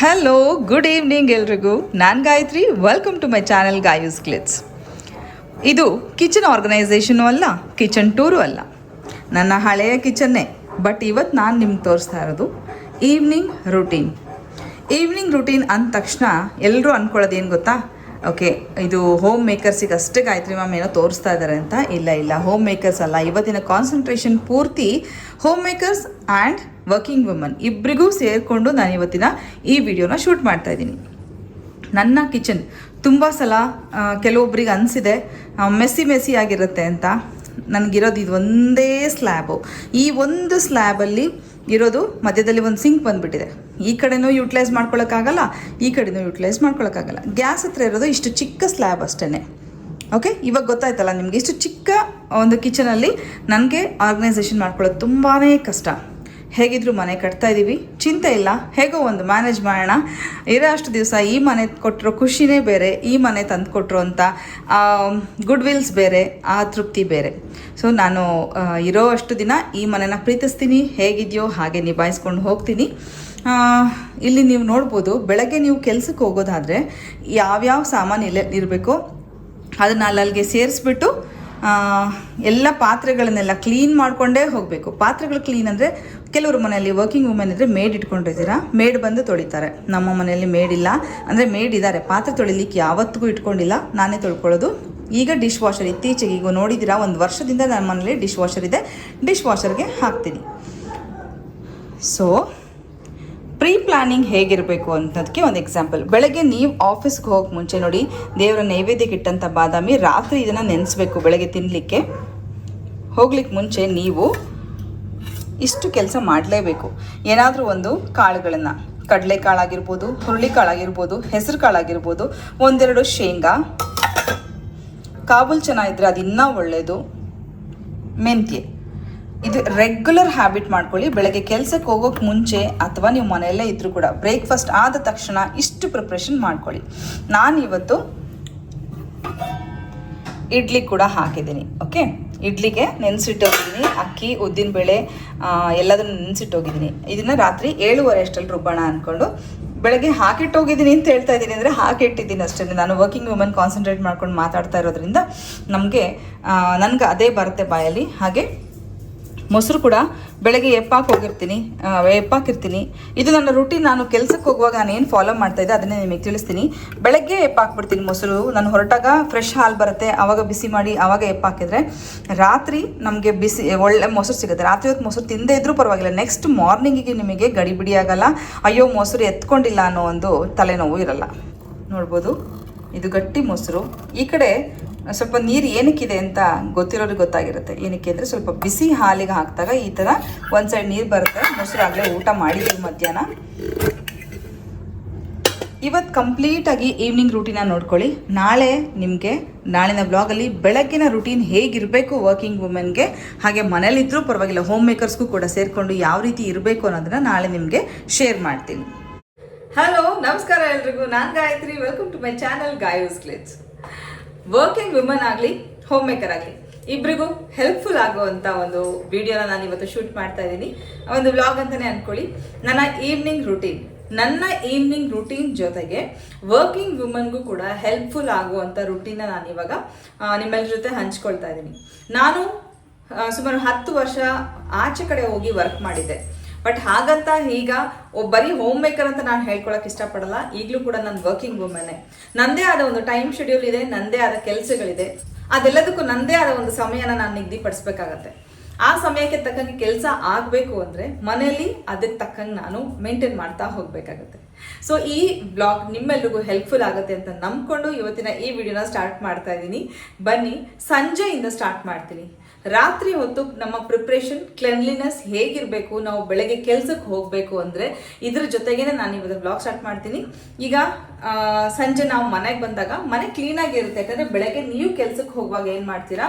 Hello good evening ಎಲ್ರಿಗೂ. ನಾನು Gayatri welcome to my channel Gayu's ಕ್ಲಿಟ್ಸ್ ಇದು ಕಿಚನ್ ಆರ್ಗನೈಸೇಷನು ಅಲ್ಲ ಕಿಚನ್ ಟೂರು ಅಲ್ಲ. ನನ್ನ ಹಳೆಯ ಕಿಚನ್ನೇ ಬಟ್ ಇವತ್ತು ನಾನು ನಿಮ್ಗೆ ತೋರಿಸ್ತಾ ಇರೋದು ಈವ್ನಿಂಗ್ ರುಟೀನ್ ಈವ್ನಿಂಗ್ ರುಟೀನ್ ಅಂದ ತಕ್ಷಣ ಎಲ್ಲರೂ ಅಂದ್ಕೊಳ್ಳೋದು ಏನು ಗೊತ್ತಾ? ಓಕೆ ಇದು ಹೋಮ್ ಮೇಕರ್ಸಿಗೆ ಅಷ್ಟೇ ಗಾಯತ್ರಿ ಮ್ಯಾಮ್ ಏನೋ ತೋರಿಸ್ತಾ ಇದ್ದಾರೆ ಅಂತ. ಇಲ್ಲ ಇಲ್ಲ ಹೋಮ್ ಮೇಕರ್ಸ್ ಅಲ್ಲ. ಇವತ್ತಿನ ಕಾನ್ಸಂಟ್ರೇಷನ್ ಪೂರ್ತಿ home makers and working woman ಇಬ್ಬರಿಗೂ ಸೇರಿಕೊಂಡು ನಾನು ಇವತ್ತಿನ ಈ ವಿಡಿಯೋನ ಶೂಟ್ ಮಾಡ್ತಾ ಇದ್ದೀನಿ. ನನ್ನ ಕಿಚನ್ ತುಂಬ ಸಲ ಕೆಲವೊಬ್ಬರಿಗೆ ಅನಿಸಿದೆ ಮೆಸ್ಸಿ ಮೆಸ್ಸಿ ಆಗಿರುತ್ತೆ ಅಂತ. ನನಗಿರೋದು ಇದು ಒಂದೇ ಸ್ಲ್ಯಾಬು. ಈ ಒಂದು ಸ್ಲ್ಯಾಬಲ್ಲಿ ಇರೋದು ಮಧ್ಯದಲ್ಲಿ ಒಂದು ಸಿಂಕ್ ಬಂದುಬಿಟ್ಟಿದೆ. ಈ ಕಡೆನೂ ಯೂಟಿಲೈಸ್ ಮಾಡ್ಕೊಳ್ಳೋಕ್ಕಾಗಲ್ಲ ಈ ಕಡೆನೂ ಯೂಟಿಲೈಸ್ ಮಾಡ್ಕೊಳ್ಳೋಕ್ಕಾಗಲ್ಲ ಗ್ಯಾಸ್ ಹತ್ರ ಇರೋದು ಇಷ್ಟು ಚಿಕ್ಕ ಸ್ಲ್ಯಾಬ್ ಅಷ್ಟೇ ಓಕೆ? ಇವಾಗ ಗೊತ್ತಾಯ್ತಲ್ಲ ನಿಮಗೆ ಇಷ್ಟು ಚಿಕ್ಕ ಒಂದು ಕಿಚನಲ್ಲಿ ನನಗೆ ಆರ್ಗನೈಸೇಷನ್ ಮಾಡ್ಕೊಳ್ಳೋದು ತುಂಬಾ ಕಷ್ಟ. ಹೇಗಿದ್ರು ಮನೆ ಕಟ್ತಾ ಇದ್ದೀವಿ ಚಿಂತೆ ಇಲ್ಲ. ಹೇಗೋ ಒಂದು ಮ್ಯಾನೇಜ್ ಮಾಡೋಣ. ಇರೋ ಅಷ್ಟು ದಿವಸ ಈ ಮನೆ ಕೊಟ್ಟಿರೋ ಖುಷಿನೇ ಬೇರೆ, ಈ ಮನೆ ತಂದು ಕೊಟ್ಟರು ಅಂತ ಗುಡ್ ವಿಲ್ಸ್ ಬೇರೆ, ಆ ತೃಪ್ತಿ ಬೇರೆ. ಸೊ ನಾನು ಇರೋ ಅಷ್ಟು ದಿನ ಈ ಮನೆನ ಪ್ರೀತಿಸ್ತೀನಿ. ಹೇಗಿದೆಯೋ ಹಾಗೆ ನಿಭಾಯಿಸ್ಕೊಂಡು ಹೋಗ್ತೀನಿ. ಇಲ್ಲಿ ನೀವು ನೋಡ್ಬೋದು, ಬೆಳಗ್ಗೆ ನೀವು ಕೆಲಸಕ್ಕೆ ಹೋಗೋದಾದರೆ ಯಾವ್ಯಾವ ಸಾಮಾನು ಇಲ್ಲೇ ಇರಬೇಕು ಅದನ್ನ ಅಲ್ಲಲ್ಲಿಗೆ ಸೇರಿಸ್ಬಿಟ್ಟು ಎಲ್ಲ ಪಾತ್ರೆಗಳನ್ನೆಲ್ಲ ಕ್ಲೀನ್ ಮಾಡಿಕೊಂಡೇ ಹೋಗಬೇಕು. ಪಾತ್ರೆಗಳು ಕ್ಲೀನ್ ಅಂದರೆ ಕೆಲವರು ಮನೆಯಲ್ಲಿ ವರ್ಕಿಂಗ್ ವುಮೆನ್ ಇದ್ದರೆ ಮೇಡ್ ಇಟ್ಕೊಂಡಿರ್ತೀರಾ ಮೇಡ್ ಬಂದು ತೊಳಿತಾರೆ. ನಮ್ಮ ಮನೆಯಲ್ಲಿ ಮೇಡ್ ಇಲ್ಲ. ಅಂದರೆ ಮೇಡ್ ಇದ್ದಾರೆ. ಪಾತ್ರೆ ತೊಳಿಲಿಕ್ಕೆ ಯಾವತ್ತಿಗೂ ಇಟ್ಕೊಂಡಿಲ್ಲ. ನಾನೇ ತೊಳ್ಕೊಳ್ಳೋದು. ಈಗ ಡಿಶ್ ವಾಷರ್ ಇತ್ತೀಚೆಗೆ ಈಗ ನೋಡಿದ್ದೀರಾ, ಒಂದು ವರ್ಷದಿಂದ ನಮ್ಮ ಮನೇಲಿ ಡಿಶ್ ವಾಷರ್ ಇದೆ. ಡಿಶ್ ವಾಷರ್ಗೆ ಹಾಕ್ತೀನಿ. ಸೊ ಪ್ರೀ ಪ್ಲಾನಿಂಗ್ ಹೇಗಿರಬೇಕು ಅನ್ನೋದಕ್ಕೆ ಒಂದು ಎಕ್ಸಾಂಪಲ್ ಬೆಳಗ್ಗೆ ನೀವು ಆಫೀಸ್ಗೆ ಹೋಗಕ್ಕೆ ಮುಂಚೆ ನೋಡಿ ದೇವರ ನೈವೇದ್ಯಕ್ಕೆ ಇಟ್ಟಂಥ ಬಾದಾಮಿ ರಾತ್ರಿ ಇದನ್ನು ನೆನೆಸ್ಬೇಕು ಬೆಳಗ್ಗೆ ತಿನ್ನಲಿಕ್ಕೆ ಹೋಗ್ಲಿಕ್ಕೆ ಮುಂಚೆ ನೀವು ಇಷ್ಟು ಕೆಲಸ ಮಾಡಲೇಬೇಕು. ಏನಾದರೂ ಒಂದು ಕಾಳುಗಳನ್ನು, ಕಡಲೆಕಾಳಾಗಿರ್ಬೋದು, ಹುರುಳಿಕಾಳಾಗಿರ್ಬೋದು ಹೆಸರು ಕಾಳಾಗಿರ್ಬೋದು ಒಂದೆರಡು ಶೇಂಗಾ, ಕಾಬೂಲ್ ಚೆನ್ನಾಗಿದ್ರೆ ಅದು ಇನ್ನೂ ಒಳ್ಳೆಯದು ಮೆಂತ್ಯ. ಇದು ರೆಗ್ಯುಲರ್ ಹ್ಯಾಬಿಟ್ ಮಾಡ್ಕೊಳ್ಳಿ. ಬೆಳಗ್ಗೆ ಕೆಲಸಕ್ಕೆ ಹೋಗೋಕೆ ಮುಂಚೆ ಅಥವಾ ನೀವು ಮನೆಯಲ್ಲೇ ಇದ್ರೂ ಕೂಡ ಬ್ರೇಕ್ಫಾಸ್ಟ್ ಆದ ತಕ್ಷಣ ಇಷ್ಟು ಪ್ರಿಪ್ರೇಷನ್ ಮಾಡ್ಕೊಳ್ಳಿ. ನಾನು ಇವತ್ತು ಇಡ್ಲಿ ಕೂಡ ಹಾಕಿದ್ದೀನಿ ಓಕೆ ಇಡ್ಲಿಗೆ ನೆನೆಸಿಟ್ಟೋಗಿದ್ದೀನಿ, ಅಕ್ಕಿ ಉದ್ದಿನಬೇಳೆ ಎಲ್ಲದನ್ನು ನೆನೆಸಿಟ್ಟೋಗಿದ್ದೀನಿ. ಇದನ್ನು ರಾತ್ರಿ ಏಳುವರೆ ಅಷ್ಟಲ್ಲಿ ರುಬ್ಬೋಣ ಅಂದ್ಕೊಂಡು ಬೆಳಗ್ಗೆ ಹಾಕಿಟ್ಟೋಗಿದ್ದೀನಿ ಅಂತ ಹೇಳ್ತಾ ಇದ್ದೀನಿ ಅಂದರೆ ಹಾಕಿಟ್ಟಿದ್ದೀನಿ ಅಷ್ಟೇ. ನಾನು ವರ್ಕಿಂಗ್ ವುಮನ್ ಕಾನ್ಸಂಟ್ರೇಟ್ ಮಾಡ್ಕೊಂಡು ಮಾತಾಡ್ತಾ ಇರೋದ್ರಿಂದ ನಮಗೆ ನನಗೆ ಅದೇ ಬರುತ್ತೆ ಬಾಯಲ್ಲಿ. ಹಾಗೆ ಮೊಸರು ಕೂಡ ಬೆಳಗ್ಗೆ ಎಪ್ಪಾಕ್ ಹೋಗಿರ್ತೀನಿ ಎಪ್ಪಾಕಿರ್ತೀನಿ. ಇದು ನನ್ನ ರೂಟೀನ್ ನಾನು ಕೆಲಸಕ್ಕೆ ಹೋಗುವಾಗ ನಾನು ಏನು ಫಾಲೋ ಮಾಡ್ತಾ ಇದ್ದೆ, ಅದನ್ನೇ ನಿಮಗೆ ತಿಳಿಸ್ತೀನಿ. ಬೆಳಗ್ಗೆ ಎಪ್ಪಾಕ್ಬಿಡ್ತೀನಿ ಮೊಸರು. ನಾನು ಹೊರಟಾಗ ಫ್ರೆಶ್ ಹಾಲು ಬರುತ್ತೆ. ಆವಾಗ ಬಿಸಿ ಮಾಡಿ ಆವಾಗ ಎಪ್ಪಾಕಿದ್ರೆ ರಾತ್ರಿ ನಮಗೆ ಬಿಸಿ, ಒಳ್ಳೆ ಮೊಸರು ಸಿಗುತ್ತೆ. ರಾತ್ರಿ ಹೊತ್ತು ಮೊಸರು ತಿಂದೇ ಇದ್ರೂ ಪರವಾಗಿಲ್ಲ. ನೆಕ್ಸ್ಟ್ ಮಾರ್ನಿಂಗಿಗೆ ನಿಮಗೆ ಗಡಿಬಿಡಿ ಆಗಲ್ಲ. ಅಯ್ಯೋ, ಮೊಸರು ಎತ್ಕೊಂಡಿಲ್ಲ ಅನ್ನೋ ಒಂದು ತಲೆನೋವು ಇರಲ್ಲ. ನೋಡ್ಬೋದು. ಇದು ಗಟ್ಟಿ ಮೊಸರು. ಈ ಕಡೆ ಸ್ವಲ್ಪ ನೀರು ಏನಕ್ಕಿದೆ ಅಂತ ಗೊತ್ತಿರೋರಿಗೆ ಗೊತ್ತಾಗಿರುತ್ತೆ. ಏನಕ್ಕೆ ಅಂದರೆ ಸ್ವಲ್ಪ ಬಿಸಿ ಹಾಲಿಗೆ ಹಾಕಿದಾಗ ಈ ಥರ ಒಂದು ಸೈಡ್ ನೀರು ಬರುತ್ತೆ. ಮೊಸರು ಆಗಲೇ ಊಟ ಮಾಡಿದ್ದೀವಿ ಮಧ್ಯಾಹ್ನ. ಇವತ್ತು ಕಂಪ್ಲೀಟಾಗಿ ಈವ್ನಿಂಗ್ ರೂಟೀನ ನೋಡ್ಕೊಳ್ಳಿ. ನಾಳೆ ನಿಮಗೆ ನಾಳಿನ ಬ್ಲಾಗಲ್ಲಿ ಬೆಳಗ್ಗಿನ ರೂಟೀನ್ ಹೇಗಿರಬೇಕು ವರ್ಕಿಂಗ್ ವುಮೆನ್ಗೆ ಹಾಗೆ ಮನೇಲಿದ್ದರೂ ಪರವಾಗಿಲ್ಲ ಹೋಮ್ ಮೇಕರ್ಸ್ಗೂ ಕೂಡ ಸೇರಿಕೊಂಡು ಯಾವ ರೀತಿ ಇರಬೇಕು ಅನ್ನೋದನ್ನ ನಾಳೆ ನಿಮಗೆ ಶೇರ್ ಮಾಡ್ತೀನಿ. ಹಲೋ ನಮಸ್ಕಾರ ಎಲ್ರಿಗೂ. ನಾನು Gayatri. Welcome to my channel Gayu's ಕ್ಲಿಟ್ಸ್ working women ಆಗಲಿ ಹೋಮ್ ಮೇಕರ್ ಆಗಲಿ ಇಬ್ಬರಿಗೂ ಹೆಲ್ಪ್ಫುಲ್ ಆಗುವಂಥ ಒಂದು ವಿಡಿಯೋನ ನಾನು ಇವತ್ತು ಶೂಟ್ ಮಾಡ್ತಾ ಇದ್ದೀನಿ. ಒಂದು ವ್ಲಾಗ್ ಅಂತಲೇ ಅಂದ್ಕೊಳ್ಳಿ ನನ್ನ ಈವ್ನಿಂಗ್ ರೂಟೀನ್ ನನ್ನ ಈವ್ನಿಂಗ್ ರೂಟೀನ್ ಜೊತೆಗೆ ವರ್ಕಿಂಗ್ ವುಮನ್ಗೂ ಕೂಡ ಹೆಲ್ಪ್ಫುಲ್ ಆಗುವಂಥ ರುಟೀನ ನಾನು ಇವಾಗ ನಿಮ್ಮೆಲ್ಲರ ಜೊತೆ ಹಂಚ್ಕೊಳ್ತಾ ಇದ್ದೀನಿ. ನಾನು ಸುಮಾರು ಹತ್ತು ವರ್ಷ ಆಚೆ ಕಡೆ ಹೋಗಿ ವರ್ಕ್ ಮಾಡಿದ್ದೆ. ಬಟ್ ಹಾಗಂತ ಈಗ ಬರೀ ಹೋಮ್ ಮೇಕರ್ ಅಂತ ನಾನು ಹೇಳ್ಕೊಳಕ್ ಇಷ್ಟಪಡಲ್ಲ. ಈಗಲೂ ಕೂಡ ನಾನು ವರ್ಕಿಂಗ್ ವುಮೆನೆ ನಂದೇ ಆದ ಒಂದು ಟೈಮ್ ಶೆಡ್ಯೂಲ್ ಇದೆ, ನಂದೇ ಆದ ಕೆಲಸಗಳಿದೆ. ಅದೆಲ್ಲದಕ್ಕೂ ನಂದೇ ಆದ ಒಂದು ಸಮಯನ ನಾನು ನಿಗದಿಪಡಿಸ್ಬೇಕಾಗತ್ತೆ. ಆ ಸಮಯಕ್ಕೆ ತಕ್ಕಂಗೆ ಕೆಲಸ ಆಗಬೇಕು ಅಂದರೆ ಮನೆಯಲ್ಲಿ ಅದಕ್ಕೆ ತಕ್ಕಂಗೆ ನಾನು ಮೇಂಟೈನ್ ಮಾಡ್ತಾ ಹೋಗಬೇಕಾಗತ್ತೆ. ಸೊ ಈ ಬ್ಲಾಗ್ ನಿಮ್ಮೆಲ್ರಿಗೂ ಹೆಲ್ಪ್ಫುಲ್ ಆಗುತ್ತೆ ಅಂತ ನಂಬ್ಕೊಂಡು ಇವತ್ತಿನ ಈ ವಿಡಿಯೋನ ಸ್ಟಾರ್ಟ್ ಮಾಡ್ತಾ ಇದ್ದೀನಿ. ಬನ್ನಿ, ಸಂಜೆಯಿಂದ ಸ್ಟಾರ್ಟ್ ಮಾಡ್ತೀನಿ. ರಾತ್ರಿ ಹೊತ್ತು ನಮ್ಮ ಪ್ರಿಪ್ರೇಷನ್ ಕ್ಲೆನ್ಲಿನೆಸ್ ಹೇಗಿರಬೇಕು, ನಾವು ಬೆಳಗ್ಗೆ ಕೆಲ್ಸಕ್ಕೆ ಹೋಗಬೇಕು ಅಂದರೆ ಇದ್ರ ಜೊತೆಗೇನೆ ನಾನು ಇವತ್ತು ಬ್ಲಾಗ್ ಸ್ಟಾರ್ಟ್ ಮಾಡ್ತೀನಿ. ಈಗ ಸಂಜೆ ನಾವು ಮನೆಗೆ ಬಂದಾಗ ಮನೆ ಕ್ಲೀನಾಗಿ ಇರುತ್ತೆ ಯಾಕಂದರೆ ಬೆಳಗ್ಗೆ ನೀವು ಕೆಲ್ಸಕ್ಕೆ ಹೋಗುವಾಗ ಏನು ಮಾಡ್ತೀರಾ?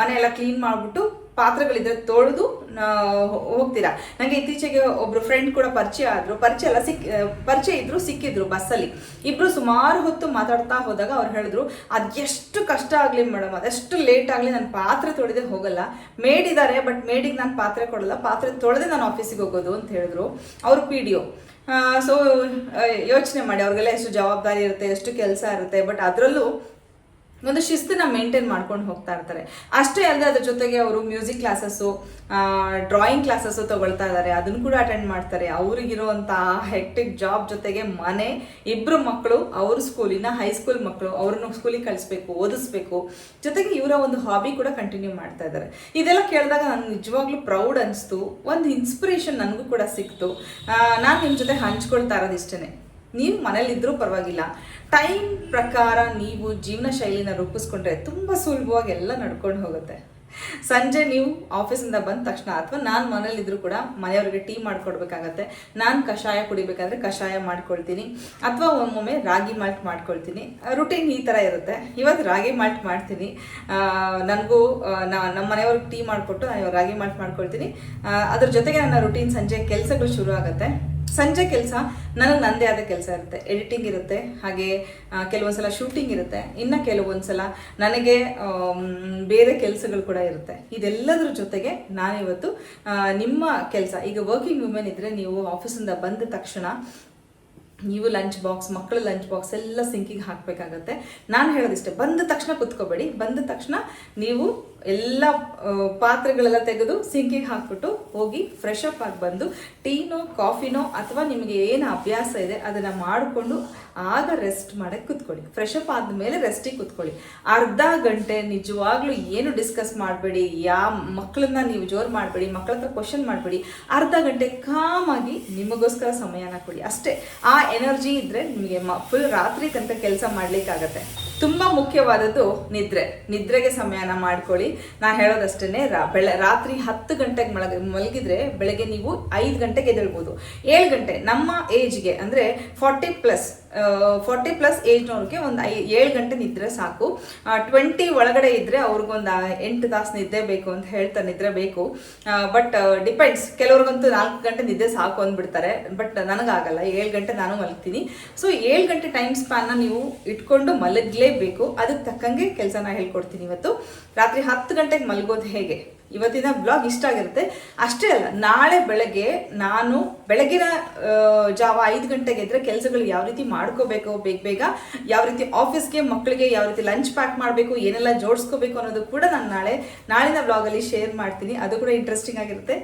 ಮನೆ ಎಲ್ಲ ಕ್ಲೀನ್ ಮಾಡಿಬಿಟ್ಟು ಪಾತ್ರೆಗಳಿದ್ರೆ ತೊಳೆದು ಹೋಗ್ತೀರಾ? ನನಗೆ ಇತ್ತೀಚೆಗೆ ಒಬ್ರು ಫ್ರೆಂಡ್ ಕೂಡ ಪರಿಚಯ ಆದ್ರು. ಪರಿಚಯ ಎಲ್ಲ ಸಿಕ್, ಪರಿಚಯ ಇದ್ರು, ಸಿಕ್ಕಿದ್ರು ಬಸ್ಸಲ್ಲಿ. ಇಬ್ರು ಸುಮಾರು ಹೊತ್ತು ಮಾತಾಡ್ತಾ ಹೋದಾಗ ಅವ್ರು ಹೇಳಿದ್ರು ಅದೆಷ್ಟು ಕಷ್ಟ ಆಗಲಿ ಮೇಡಮ್, ಅದೆಷ್ಟು ಲೇಟ್ ಆಗಲಿ ನಾನು ಪಾತ್ರೆ ತೊಳೆದೇ ಹೋಗಲ್ಲ. ಮೇಡ್ ಇದ್ದಾರೆ ಬಟ್ ಮೇಡಿಗೆ ನಾನು ಪಾತ್ರೆ ಕೊಡಲ್ಲ. ಪಾತ್ರೆ ತೊಳೆದೆ ನಾನು ಆಫೀಸಿಗೆ ಹೋಗೋದು ಅಂತ ಹೇಳಿದ್ರು. ಅವ್ರ ಪಿ ಡಿ ಒ ಸೊ ಯೋಚನೆ ಮಾಡಿ. ಅವ್ರಿಗೆಲ್ಲ ಎಷ್ಟು ಜವಾಬ್ದಾರಿ ಇರುತ್ತೆ, ಎಷ್ಟು ಕೆಲಸ ಇರುತ್ತೆ ಬಟ್ ಅದರಲ್ಲೂ ಒಂದು ಶಿಸ್ತನ್ನ ಮೇಂಟೈನ್ ಮಾಡ್ಕೊಂಡು ಹೋಗ್ತಾ ಇರ್ತಾರೆ. ಅಷ್ಟೇ ಅಲ್ಲದೆ ಅದ್ರ ಜೊತೆಗೆ ಅವರು ಮ್ಯೂಸಿಕ್ ಕ್ಲಾಸಸ್ಸು ಡ್ರಾಯಿಂಗ್ ಕ್ಲಾಸಸ್ಸು ತಗೊಳ್ತಾ ಇದ್ದಾರೆ ಅದನ್ನು ಕೂಡ ಅಟೆಂಡ್ ಮಾಡ್ತಾರೆ. ಅವ್ರಿಗಿರುವಂಥ ಹೆಕ್ಟಿಕ್ ಜಾಬ್ ಜೊತೆಗೆ ಮನೆ ಇಬ್ಬರು ಮಕ್ಕಳು, ಅವ್ರ ಸ್ಕೂಲಿನ ಹೈಸ್ಕೂಲ್ ಮಕ್ಕಳು, ಅವ್ರನ್ನ ಸ್ಕೂಲಿಗೆ ಕಳಿಸ್ಬೇಕು, ಓದಿಸ್ಬೇಕು. ಜೊತೆಗೆ ಇವರ ಒಂದು ಹಾಬಿ ಕೂಡ ಕಂಟಿನ್ಯೂ ಮಾಡ್ತಾ ಇದ್ದಾರೆ ಇದೆಲ್ಲ ಕೇಳಿದಾಗ ನಾನು ನಿಜವಾಗ್ಲೂ ಪ್ರೌಡ್ ಅನಿಸ್ತು. ಒಂದು ಇನ್ಸ್ಪಿರೇಷನ್ ನನಗೂ ಕೂಡ ಸಿಕ್ತು. ನಾನು ನಿಮ್ಮ ಜೊತೆ ಹಂಚ್ಕೊಳ್ತಾ ಇರೋದು ಇಷ್ಟೇ ನೀವು ಮನೇಲಿದ್ರೂ ಪರವಾಗಿಲ್ಲ. ಟೈಮ್ ಪ್ರಕಾರ ನೀವು ಜೀವನ ಶೈಲಿನ ರೂಪಿಸ್ಕೊಂಡ್ರೆ ತುಂಬ ಸುಲಭವಾಗಿ ಎಲ್ಲ ನಡ್ಕೊಂಡು ಹೋಗುತ್ತೆ. ಸಂಜೆ ನೀವು ಆಫೀಸಿಂದ ಬಂದ ತಕ್ಷಣ ಅಥವಾ ನಾನು ಮನೇಲಿದ್ರೂ ಕೂಡ ಮನೆಯವ್ರಿಗೆ ಟೀ ಮಾಡ್ಕೊಡ್ಬೇಕಾಗತ್ತೆ. ನಾನು ಕಷಾಯ ಕುಡಿಬೇಕಾದ್ರೆ ಕಷಾಯ ಮಾಡ್ಕೊಳ್ತೀನಿ. ಅಥವಾ ಒಮ್ಮೊಮ್ಮೆ ರಾಗಿ ಮಾಲ್ಟ್ ಮಾಡ್ಕೊಳ್ತೀನಿ. ರುಟೀನ್ ಈ ಥರ ಇರುತ್ತೆ. ಇವತ್ತು ರಾಗಿ ಮಾಲ್ಟ್ ಮಾಡ್ತೀನಿ. ನನಗೂ ನಾ, ನಮ್ಮ ಮನೆಯವ್ರಿಗೆ ಟೀ ಮಾಡಿಕೊಟ್ಟು ನಾನು ರಾಗಿ ಮಾಲ್ಟ್ ಮಾಡ್ಕೊಳ್ತೀನಿ. ಅದ್ರ ಜೊತೆಗೆ ನನ್ನ ರುಟೀನ್ ಸಂಜೆ ಕೆಲಸಗಳು ಶುರು ಆಗುತ್ತೆ ಸಂಜೆ ಕೆಲಸ ನನಗೆ ನನ್ನದೇ ಆದ ಕೆಲಸ ಇರುತ್ತೆ. ಎಡಿಟಿಂಗ್ ಇರುತ್ತೆ, ಹಾಗೆ ಕೆಲವೊಂದು ಕೆಲವೊಂದ್ಸಲ ಶೂಟಿಂಗ್ ಇರುತ್ತೆ. ಇನ್ನು ಕೆಲವೊಂದ್ಸಲ ನನಗೆ ಬೇರೆ ಕೆಲಸಗಳು ಕೂಡ ಇರುತ್ತೆ. ಇದೆಲ್ಲದ್ರ ಜೊತೆಗೆ ನಾನಿವತ್ತು ನಿಮ್ಮ ಕೆಲಸ. ಈಗ ವರ್ಕಿಂಗ್ ವುಮೆನ್ ಇದ್ದರೆ ನೀವು ಆಫೀಸಿಂದ ಬಂದ ತಕ್ಷಣ ನೀವು ಲಂಚ್ ಬಾಕ್ಸ್ ಮಕ್ಕಳ ಲಂಚ್ ಬಾಕ್ಸ್ ಎಲ್ಲ ಸಿಂಕಿಗೆ ಹಾಕಬೇಕಾಗತ್ತೆ. ನಾನು ಹೇಳೋದಿಷ್ಟೇ, ಬಂದ ತಕ್ಷಣ ಕುತ್ಕೋಬೇಡಿ. ಬಂದ ತಕ್ಷಣ ನೀವು ಎಲ್ಲ ಪಾತ್ರೆಗಳೆಲ್ಲ ತೆಗೆದು ಸಿಂಕಿಗೆ ಹಾಕ್ಬಿಟ್ಟು ಹೋಗಿ ಫ್ರೆಶ್ ಅಪ್ ಆಗಿ ಬಂದು ಟೀನೋ, ಕಾಫಿನೋ ಅಥವಾ ನಿಮಗೆ ಏನು ಅಭ್ಯಾಸ ಇದೆ ಅದನ್ನು ಮಾಡಿಕೊಂಡು ಆಗ ರೆಸ್ಟ್ ಮಾಡಕ್ಕೆ ಕುತ್ಕೊಳ್ಳಿ. ಫ್ರೆಶ್ ಅಪ್ ಆದಮೇಲೆ ರೆಸ್ಟಿಗೆ ಕುತ್ಕೊಳ್ಳಿ. ಅರ್ಧ ಗಂಟೆ ನಿಜವಾಗ್ಲೂ ಏನು ಡಿಸ್ಕಸ್ ಮಾಡಬೇಡಿ, ಯಾ ಮಕ್ಕಳನ್ನ ನೀವು ಜೋರು ಮಾಡಬೇಡಿ ಮಕ್ಕಳ ಹತ್ರ ಕ್ವಶನ್ ಮಾಡಬೇಡಿ, ಅರ್ಧ ಗಂಟೆ ಕಾಮಾಗಿ ನಿಮಗೋಸ್ಕರ ಸಮಯನ ಕೊಡಿ. ಅಷ್ಟೇ, ಆ ಎನರ್ಜಿ ಇದ್ರೆ ನಿಮಗೆ ಫುಲ್ ರಾತ್ರಿ ತನಕ ಕೆಲಸ ಮಾಡಲಿಕ್ಕಾಗತ್ತೆ. ತುಂಬ ಮುಖ್ಯವಾದದ್ದು ನಿದ್ರೆ. ನಿದ್ರೆಗೆ ಸಮಯನ ಮಾಡ್ಕೊಳ್ಳಿ. ನಾ ಹೇಳೋದಷ್ಟೇ ರಾ, ಬೆಳೆ, ರಾತ್ರಿ ಹತ್ತು ಗಂಟೆಗೆ ಮಲಗ, ಮಲಗಿದ್ರೆ ಬೆಳಗ್ಗೆ ನೀವು ಐದು ಗಂಟೆಗೆ ಎದ್ದೇಳ್ಬೋದು. ಏಳು ಗಂಟೆ, ನಮ್ಮ ಏಜ್ಗೆ ಅಂದರೆ ಫಾರ್ಟಿ ಪ್ಲಸ್ ಫಾರ್ಟಿ ಪ್ಲಸ್ ಏಜ್ನವ್ರಿಗೆ ಒಂದು ಐ ಏಳು ಗಂಟೆ ನಿದ್ರೆ ಸಾಕು. ಟ್ವೆಂಟಿ ಒಳಗಡೆ ಇದ್ದರೆ ಅವ್ರಿಗೊಂದು ಎಂಟು ತಾಸು ನಿದ್ದೆ ಬೇಕು ಅಂತ ಹೇಳ್ತಾ ನಿದ್ರೆ ಬೇಕು. But depends. ಕೆಲವ್ರಿಗಂತೂ ನಾಲ್ಕು ಗಂಟೆ ನಿದ್ದೆ ಸಾಕು ಅಂದ್ಬಿಡ್ತಾರೆ. ಬಟ್ ನನಗಾಗಲ್ಲ. ಏಳು ಗಂಟೆ ನಾನು ಮಲಗ್ತೀನಿ. ಸೊ, ಏಳು ಗಂಟೆ ಟೈಮ್ ಸ್ಪ್ಯಾನ್ನ ನೀವು ಇಟ್ಕೊಂಡು ಮಲಗಲೇಬೇಕು. ಅದಕ್ಕೆ ತಕ್ಕಂಗೆ ಕೆಲಸನ ಹೇಳ್ಕೊಡ್ತೀನಿ ಇವತ್ತು. ರಾತ್ರಿ ಹತ್ತು ಗಂಟೆಗೆ ಮಲಗೋದು ಹೇಗೆ? ಇವತ್ತಿನ ಬ್ಲಾಗ್ ಇಷ್ಟ ಆಗಿರುತ್ತೆ. ಅಷ್ಟೇ ಅಲ್ಲ, ನಾಳೆ ಬೆಳಗ್ಗೆ ನಾನು ಬೆಳಗಿನ ಜಾವ ಐದು ಗಂಟೆಗೆ ಇದ್ರೆ ಕೆಲಸಗಳು ಯಾವ ರೀತಿ ಮಾಡ್ಕೋಬೇಕು ಬೇಗ ಬೇಗ, ಯಾವ ರೀತಿ ಆಫೀಸ್ಗೆ ಮಕ್ಕಳಿಗೆ ಯಾವ ರೀತಿ ಲಂಚ್ ಪ್ಯಾಕ್ ಮಾಡಬೇಕು, ಏನೆಲ್ಲ ಜೋಡಿಸ್ಕೋಬೇಕು ಅನ್ನೋದು ಕೂಡ ನಾನು ನಾಳೆ, ನಾಳಿನ ಬ್ಲಾಗಲ್ಲಿ ಶೇರ್ ಮಾಡ್ತೀನಿ. ಅದು ಕೂಡ ಇಂಟ್ರೆಸ್ಟಿಂಗ್ ಆಗಿರುತ್ತೆ.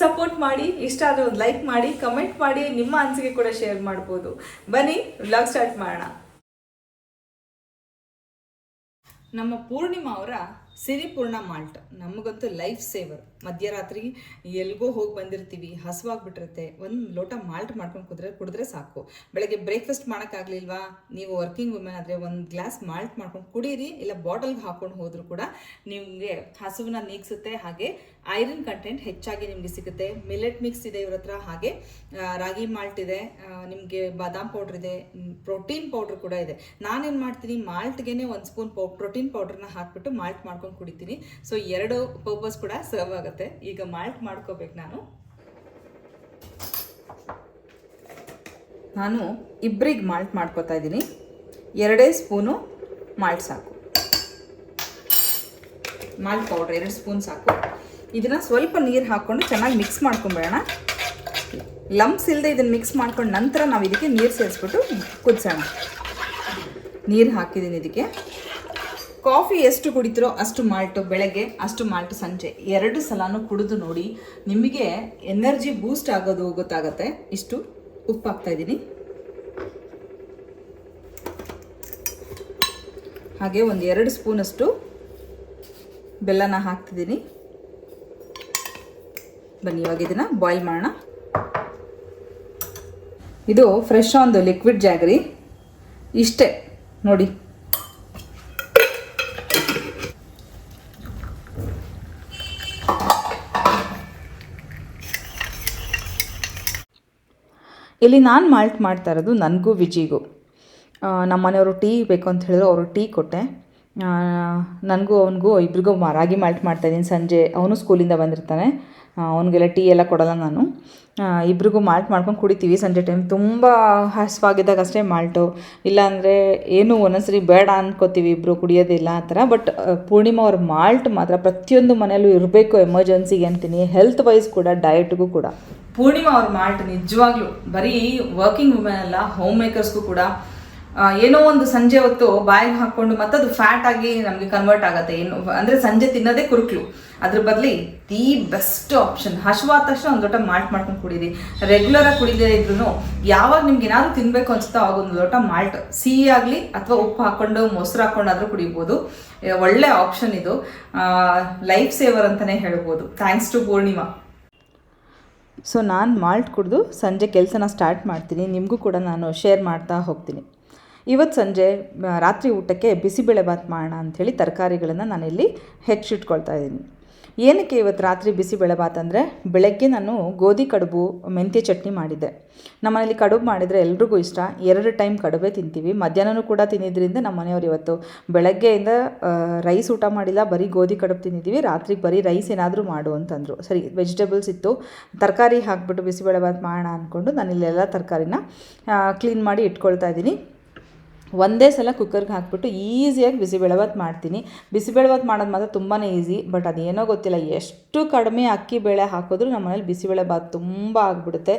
ಸಪೋರ್ಟ್ ಮಾಡಿ, ಇಷ್ಟ ಆದರೆ ಒಂದು ಲೈಕ್ ಮಾಡಿ ಕಮೆಂಟ್ ಮಾಡಿ, ನಿಮ್ಮ ಅನಿಸಿಕೆ ಕೂಡ ಶೇರ್ ಮಾಡ್ಬೋದು. ಬನ್ನಿ ಬ್ಲಾಗ್ ಸ್ಟಾರ್ಟ್ ಮಾಡೋಣ. ನಮ್ಮ ಪೂರ್ಣಿಮಾ ಅವರ ಸಿರಿಪೂರ್ಣ ಮಾಲ್ಟ್. ನಮಗಂತೂ ಲೈಫ್ ಸೇವರ್. ಮಧ್ಯರಾತ್ರಿ ಎಲ್ಗೋ ಹೋಗಿ ಬಂದಿರ್ತೀವಿ, ಹಸುವಾಗ್ಬಿಟ್ಟಿರುತ್ತೆ. ಒಂದು ಲೋಟ ಮಾಲ್ಟ್ ಮಾಡ್ಕೊಂಡು ಕುದ್ರೆ, ಕುಡಿದ್ರೆ ಸಾಕು. ಬೆಳಗ್ಗೆ ಬ್ರೇಕ್ಫಾಸ್ಟ್ ಮಾಡೋಕ್ಕಾಗಲಿಲ್ವಾ? ನೀವು ವರ್ಕಿಂಗ್ ವುಮೆನ್ ಆದರೆ ಒಂದು ಗ್ಲಾಸ್ ಮಾಲ್ಟ್ ಮಾಡ್ಕೊಂಡು ಕುಡೀರಿ, ಇಲ್ಲ ಬಾಟಲ್ಗೆ ಹಾಕೊಂಡು ಹೋದರೂ ಕೂಡ ನಿಮಗೆ ಹಸುವನ್ನ ನೀಗಿಸುತ್ತೆ, ಹಾಗೆ ಐರನ್ ಕಂಟೆಂಟ್ ಹೆಚ್ಚಾಗಿ ನಿಮಗೆ ಸಿಗುತ್ತೆ. ಮಿಲೆಟ್ ಮಿಕ್ಸ್ ಇದೆ ಇವ್ರ ಹತ್ರ, ಹಾಗೆ ರಾಗಿ ಮಾಲ್ಟ್ ಇದೆ ನಿಮಗೆ ಬಾದಾಮ್ ಪೌಡ್ರ್ ಇದೆ ಪ್ರೋಟೀನ್ ಪೌಡ್ರ್ ಕೂಡ ಇದೆ. ನಾನೇನು ಮಾಡ್ತೀನಿ ಮಾಲ್ಟ್ಗೆ ಒಂದು ಸ್ಪೂನ್ ಪೌ, ಪ್ರೋಟೀನ್ ಪೌಡ್ರನ್ನ ಹಾಕ್ಬಿಟ್ಟು ಮಾಲ್ಟ್ ಮಾಡ್ಕೊಂಡು ಕುಡಿತೀನಿ. ಸೊ, ಎರಡು ಪರ್ಪಸ್ ಕೂಡ ಸರ್ವ್ ಆಗುತ್ತೆ. ಈಗ ಮಾಲ್ಟ್ ಮಾಡ್ಕೋಬೇಕು ನಾನು. ನಾನು ಇಬ್ಬರಿಗೆ ಮಾಲ್ಟ್ ಮಾಡ್ಕೋತಾ ಇದ್ದೀನಿ. ಎರಡೇ ಸ್ಪೂನು ಮಾಲ್ಟ್ ಸಾಕು. ಮಾಲ್ಟ್ ಪೌಡ್ರ್ ಎರಡು ಸ್ಪೂನ್ ಸಾಕು. ಇದನ್ನು ಸ್ವಲ್ಪ ನೀರು ಹಾಕ್ಕೊಂಡು ಚೆನ್ನಾಗಿ ಮಿಕ್ಸ್ ಮಾಡ್ಕೊಂಬಿಡೋಣ ಲಂಪ್ಸ್ ಇಲ್ಲದೆ ಇದನ್ನು ಮಿಕ್ಸ್ ಮಾಡ್ಕೊಂಡು ನಂತರ ನಾವು ಇದಕ್ಕೆ ನೀರು ಸೇರಿಸ್ಬಿಟ್ಟು ಕುದಿಸೋಣ. ನೀರು ಹಾಕಿದ್ದೀನಿ ಇದಕ್ಕೆ. ಕಾಫಿ ಎಷ್ಟು ಕುಡಿತೀರೋ ಅಷ್ಟು ಮಾಲ್ಟು, ಬೆಳಗ್ಗೆ ಅಷ್ಟು ಮಾಲ್ಟು, ಸಂಜೆ ಎರಡು ಸಲನೂ ಕುಡಿದು ನೋಡಿ ನಿಮಗೆ ಎನರ್ಜಿ ಬೂಸ್ಟ್ ಆಗೋದು ಗೊತ್ತಾಗತ್ತೆ. ಇಷ್ಟು ಉಪ್ಪು ಹಾಕ್ತಾ ಇದ್ದೀನಿ. ಹಾಗೆ ಒಂದು ಎರಡು ಸ್ಪೂನಷ್ಟು ಬೆಲ್ಲನ ಹಾಕ್ತಿದ್ದೀನಿ. ಬನ್ನಿ, ಇವಾಗ ಇದನ್ನು ಬಾಯ್ಲ್ ಮಾಡೋಣ. ಇದು ಫ್ರೆಶ್ ಒಂದು ಲಿಕ್ವಿಡ್ ಜಾಗರಿ. ಇಷ್ಟೇ, ನೋಡಿ. ಇಲ್ಲಿ ನಾನು ಮಾಲ್ಟ್ ಮಾಡ್ತಾ ಇರೋದು ನನಗೂ ವಿಜಿಗೂ. ನಮ್ಮ ಮನೆಯವರು ಟೀ ಬೇಕು ಅಂತ ಹೇಳಿದ್ರು, ಅವರು ಟೀ ಕೊಟ್ಟೆ. ನನಗೂ ಅವನಿಗೂ ಇಬ್ರಿಗೂ ರಾಗಿ ಮಾಲ್ಟ್ ಮಾಡ್ತಾಯಿದ್ದೀನಿ ಸಂಜೆ ಅವನು ಸ್ಕೂಲಿಂದ ಬಂದಿರ್ತಾನೆ. ಅವನಿಗೆಲ್ಲ ಟೀ ಎಲ್ಲ ಕೊಡಲ್ಲ ನಾನು. ಇಬ್ರಿಗೂ ಮಾಲ್ಟ್ ಮಾಡ್ಕೊಂಡು ಕುಡಿತೀವಿ ಸಂಜೆ ಟೈಮ್. ತುಂಬ ಹಸ್ವಾಗಿದ್ದಾಗ ಅಷ್ಟೇ ಮಾಲ್ಟು. ಇಲ್ಲಾಂದರೆ ಏನು ಒಂದೊಂದ್ಸರಿ ಬೇಡ ಅನ್ಕೋತೀವಿ ಇಬ್ಬರು ಕುಡಿಯೋದಿಲ್ಲ ಆ ಥರ. ಬಟ್ ಪೂರ್ಣಿಮಾ ಅವ್ರ ಮಾಲ್ಟ್ ಮಾತ್ರ ಪ್ರತಿಯೊಂದು ಮನೆಯಲ್ಲೂ ಇರಬೇಕು ಎಮರ್ಜೆನ್ಸಿಗೆ ಅಂತೀನಿ. ಹೆಲ್ತ್ ವೈಸ್ ಕೂಡ, ಡಯಟ್ಗೂ ಕೂಡ. ಪೂರ್ಣಿಮಾ ಅವ್ರ ಮಾಲ್ಟ್ ನಿಜವಾಗ್ಲೂ ಬರೀ ವರ್ಕಿಂಗ್ ವುಮೆನ್ ಅಲ್ಲ, ಹೋಮ್ ಮೇಕರ್ಸ್ಗೂ ಕೂಡ ಏನೋ ಒಂದು ಸಂಜೆ ಹೊತ್ತು ಬಾಯಿಗೆ ಹಾಕೊಂಡು ಮತ್ತದು ಫ್ಯಾಟ್ ಆಗಿ ನಮಗೆ ಕನ್ವರ್ಟ್ ಆಗುತ್ತೆ. ಏನು, ಅಂದರೆ ಸಂಜೆ ತಿನ್ನೋದೇ ಕುರುಕ್ಲು. ಅದ್ರ ಬದಲಿ ದಿ ಬೆಸ್ಟ್ ಆಪ್ಷನ್ ಹಶುವಾದ ತಕ್ಷಣ ಒಂದು ಲೋಟ ಮಾಲ್ಟ್ ಮಾಡ್ಕೊಂಡು ಕುಡೀರಿ. ರೆಗ್ಯುಲರ್ ಆಗಿ ಕುಡಿದೇ ಇದ್ರು ಯಾವಾಗ ನಿಮ್ಗೆ ಏನಾದ್ರು ತಿನ್ಬೇಕು ಅನ್ಸುತ್ತೋ ಆವಾಗ ಒಂದು ಲೋಟ ಮಾಲ್ಟ್ ಸಿಹಿ ಆಗಲಿ ಅಥವಾ ಉಪ್ಪು ಹಾಕೊಂಡು ಮೊಸರು ಹಾಕೊಂಡಾದ್ರೂ ಕುಡಿಬೋದು. ಒಳ್ಳೆ ಆಪ್ಷನ್ ಇದು. ಲೈಫ್ ಸೇವರ್ ಅಂತಲೇ ಹೇಳ್ಬೋದು. Thanks to Poornima. ಸೊ ನಾನು ಮಾಲ್ಟ್ ಕುಡಿದು ಸಂಜೆ ಕೆಲಸನ ಸ್ಟಾರ್ಟ್ ಮಾಡ್ತೀನಿ. ನಿಮಗೂ ಕೂಡ ನಾನು ಶೇರ್ ಮಾಡ್ತಾ ಹೋಗ್ತೀನಿ. ಇವತ್ತು ಸಂಜೆ ರಾತ್ರಿ ಊಟಕ್ಕೆ ಬಿಸಿಬೇಳೆ ಬಾತ್ ಮಾಡೋಣ ಅಂಥೇಳಿ ತರಕಾರಿಗಳನ್ನು ನಾನಿಲ್ಲಿ ಹೆಚ್ಚಿಟ್ಕೊಳ್ತಾ ಇದ್ದೀನಿ. ಏನಕ್ಕೆ ಇವತ್ತು ರಾತ್ರಿ ಬಿಸಿಬೇಳೆ ಬಾತ್ ಅಂದರೆ, ಬೆಳಗ್ಗೆ ನಾನು ಗೋಧಿ ಕಡುಬು, ಮೆಂತ್ಯ ಚಟ್ನಿ ಮಾಡಿದ್ದೆ. ನಮ್ಮನೇಲಿ ಕಡುಬು ಮಾಡಿದರೆ ಎಲ್ರಿಗೂ ಇಷ್ಟ. ಎರಡು ಟೈಮ್ ಕಡುಬೆ ತಿಂತೀವಿ. ಮಧ್ಯಾಹ್ನನೂ ಕೂಡ ತಿನ್ನಿದ್ರಿಂದ ನಮ್ಮ ಮನೆಯವರು ಇವತ್ತು ಬೆಳಗ್ಗೆಯಿಂದ ರೈಸ್ ಊಟ ಮಾಡಿಲ್ಲ. ಬರೀ ಗೋಧಿ ಕಡುಬು ತಿಂದಿದ್ದೀವಿ. ರಾತ್ರಿಗೆ ಬರೀ ರೈಸ್ ಏನಾದರೂ ಮಾಡು ಅಂತಂದರು. ಸರಿ ವೆಜಿಟೇಬಲ್ಸ್ ಇತ್ತು. ತರಕಾರಿ ಹಾಕ್ಬಿಟ್ಟು ಬಿಸಿಬೇಳೆ ಬಾತ್ ಮಾಡೋಣ ಅಂದ್ಕೊಂಡು ನಾನು ಇಲ್ಲೆಲ್ಲ ತರಕಾರಿನ ಕ್ಲೀನ್ ಮಾಡಿ ಇಟ್ಕೊಳ್ತಾ ಇದ್ದೀನಿ. ಒಂದೇ ಸಲ ಕುಕ್ಕರ್ಗೆ ಹಾಕ್ಬಿಟ್ಟು ಈಸಿಯಾಗಿ ಬಿಸಿಬೇಳೆಬಾತ್ ಮಾಡ್ತೀನಿ. ಬಿಸಿಬೇಳೆಬಾತ್ ಮಾಡೋದು ಮಾತ್ರ ತುಂಬಾ ಈಸಿ, ಬಟ್ ಅದೇನೋ ಗೊತ್ತಿಲ್ಲ. ಎಷ್ಟು ಕಡಿಮೆ ಅಕ್ಕಿ ಬೇಳೆ ಹಾಕಿದ್ರು ನಮ್ಮ ಮನೇಲಿ ಬಿಸಿಬೇಳೆಭಾತ್ ತುಂಬ ಆಗಿಬಿಡುತ್ತೆ.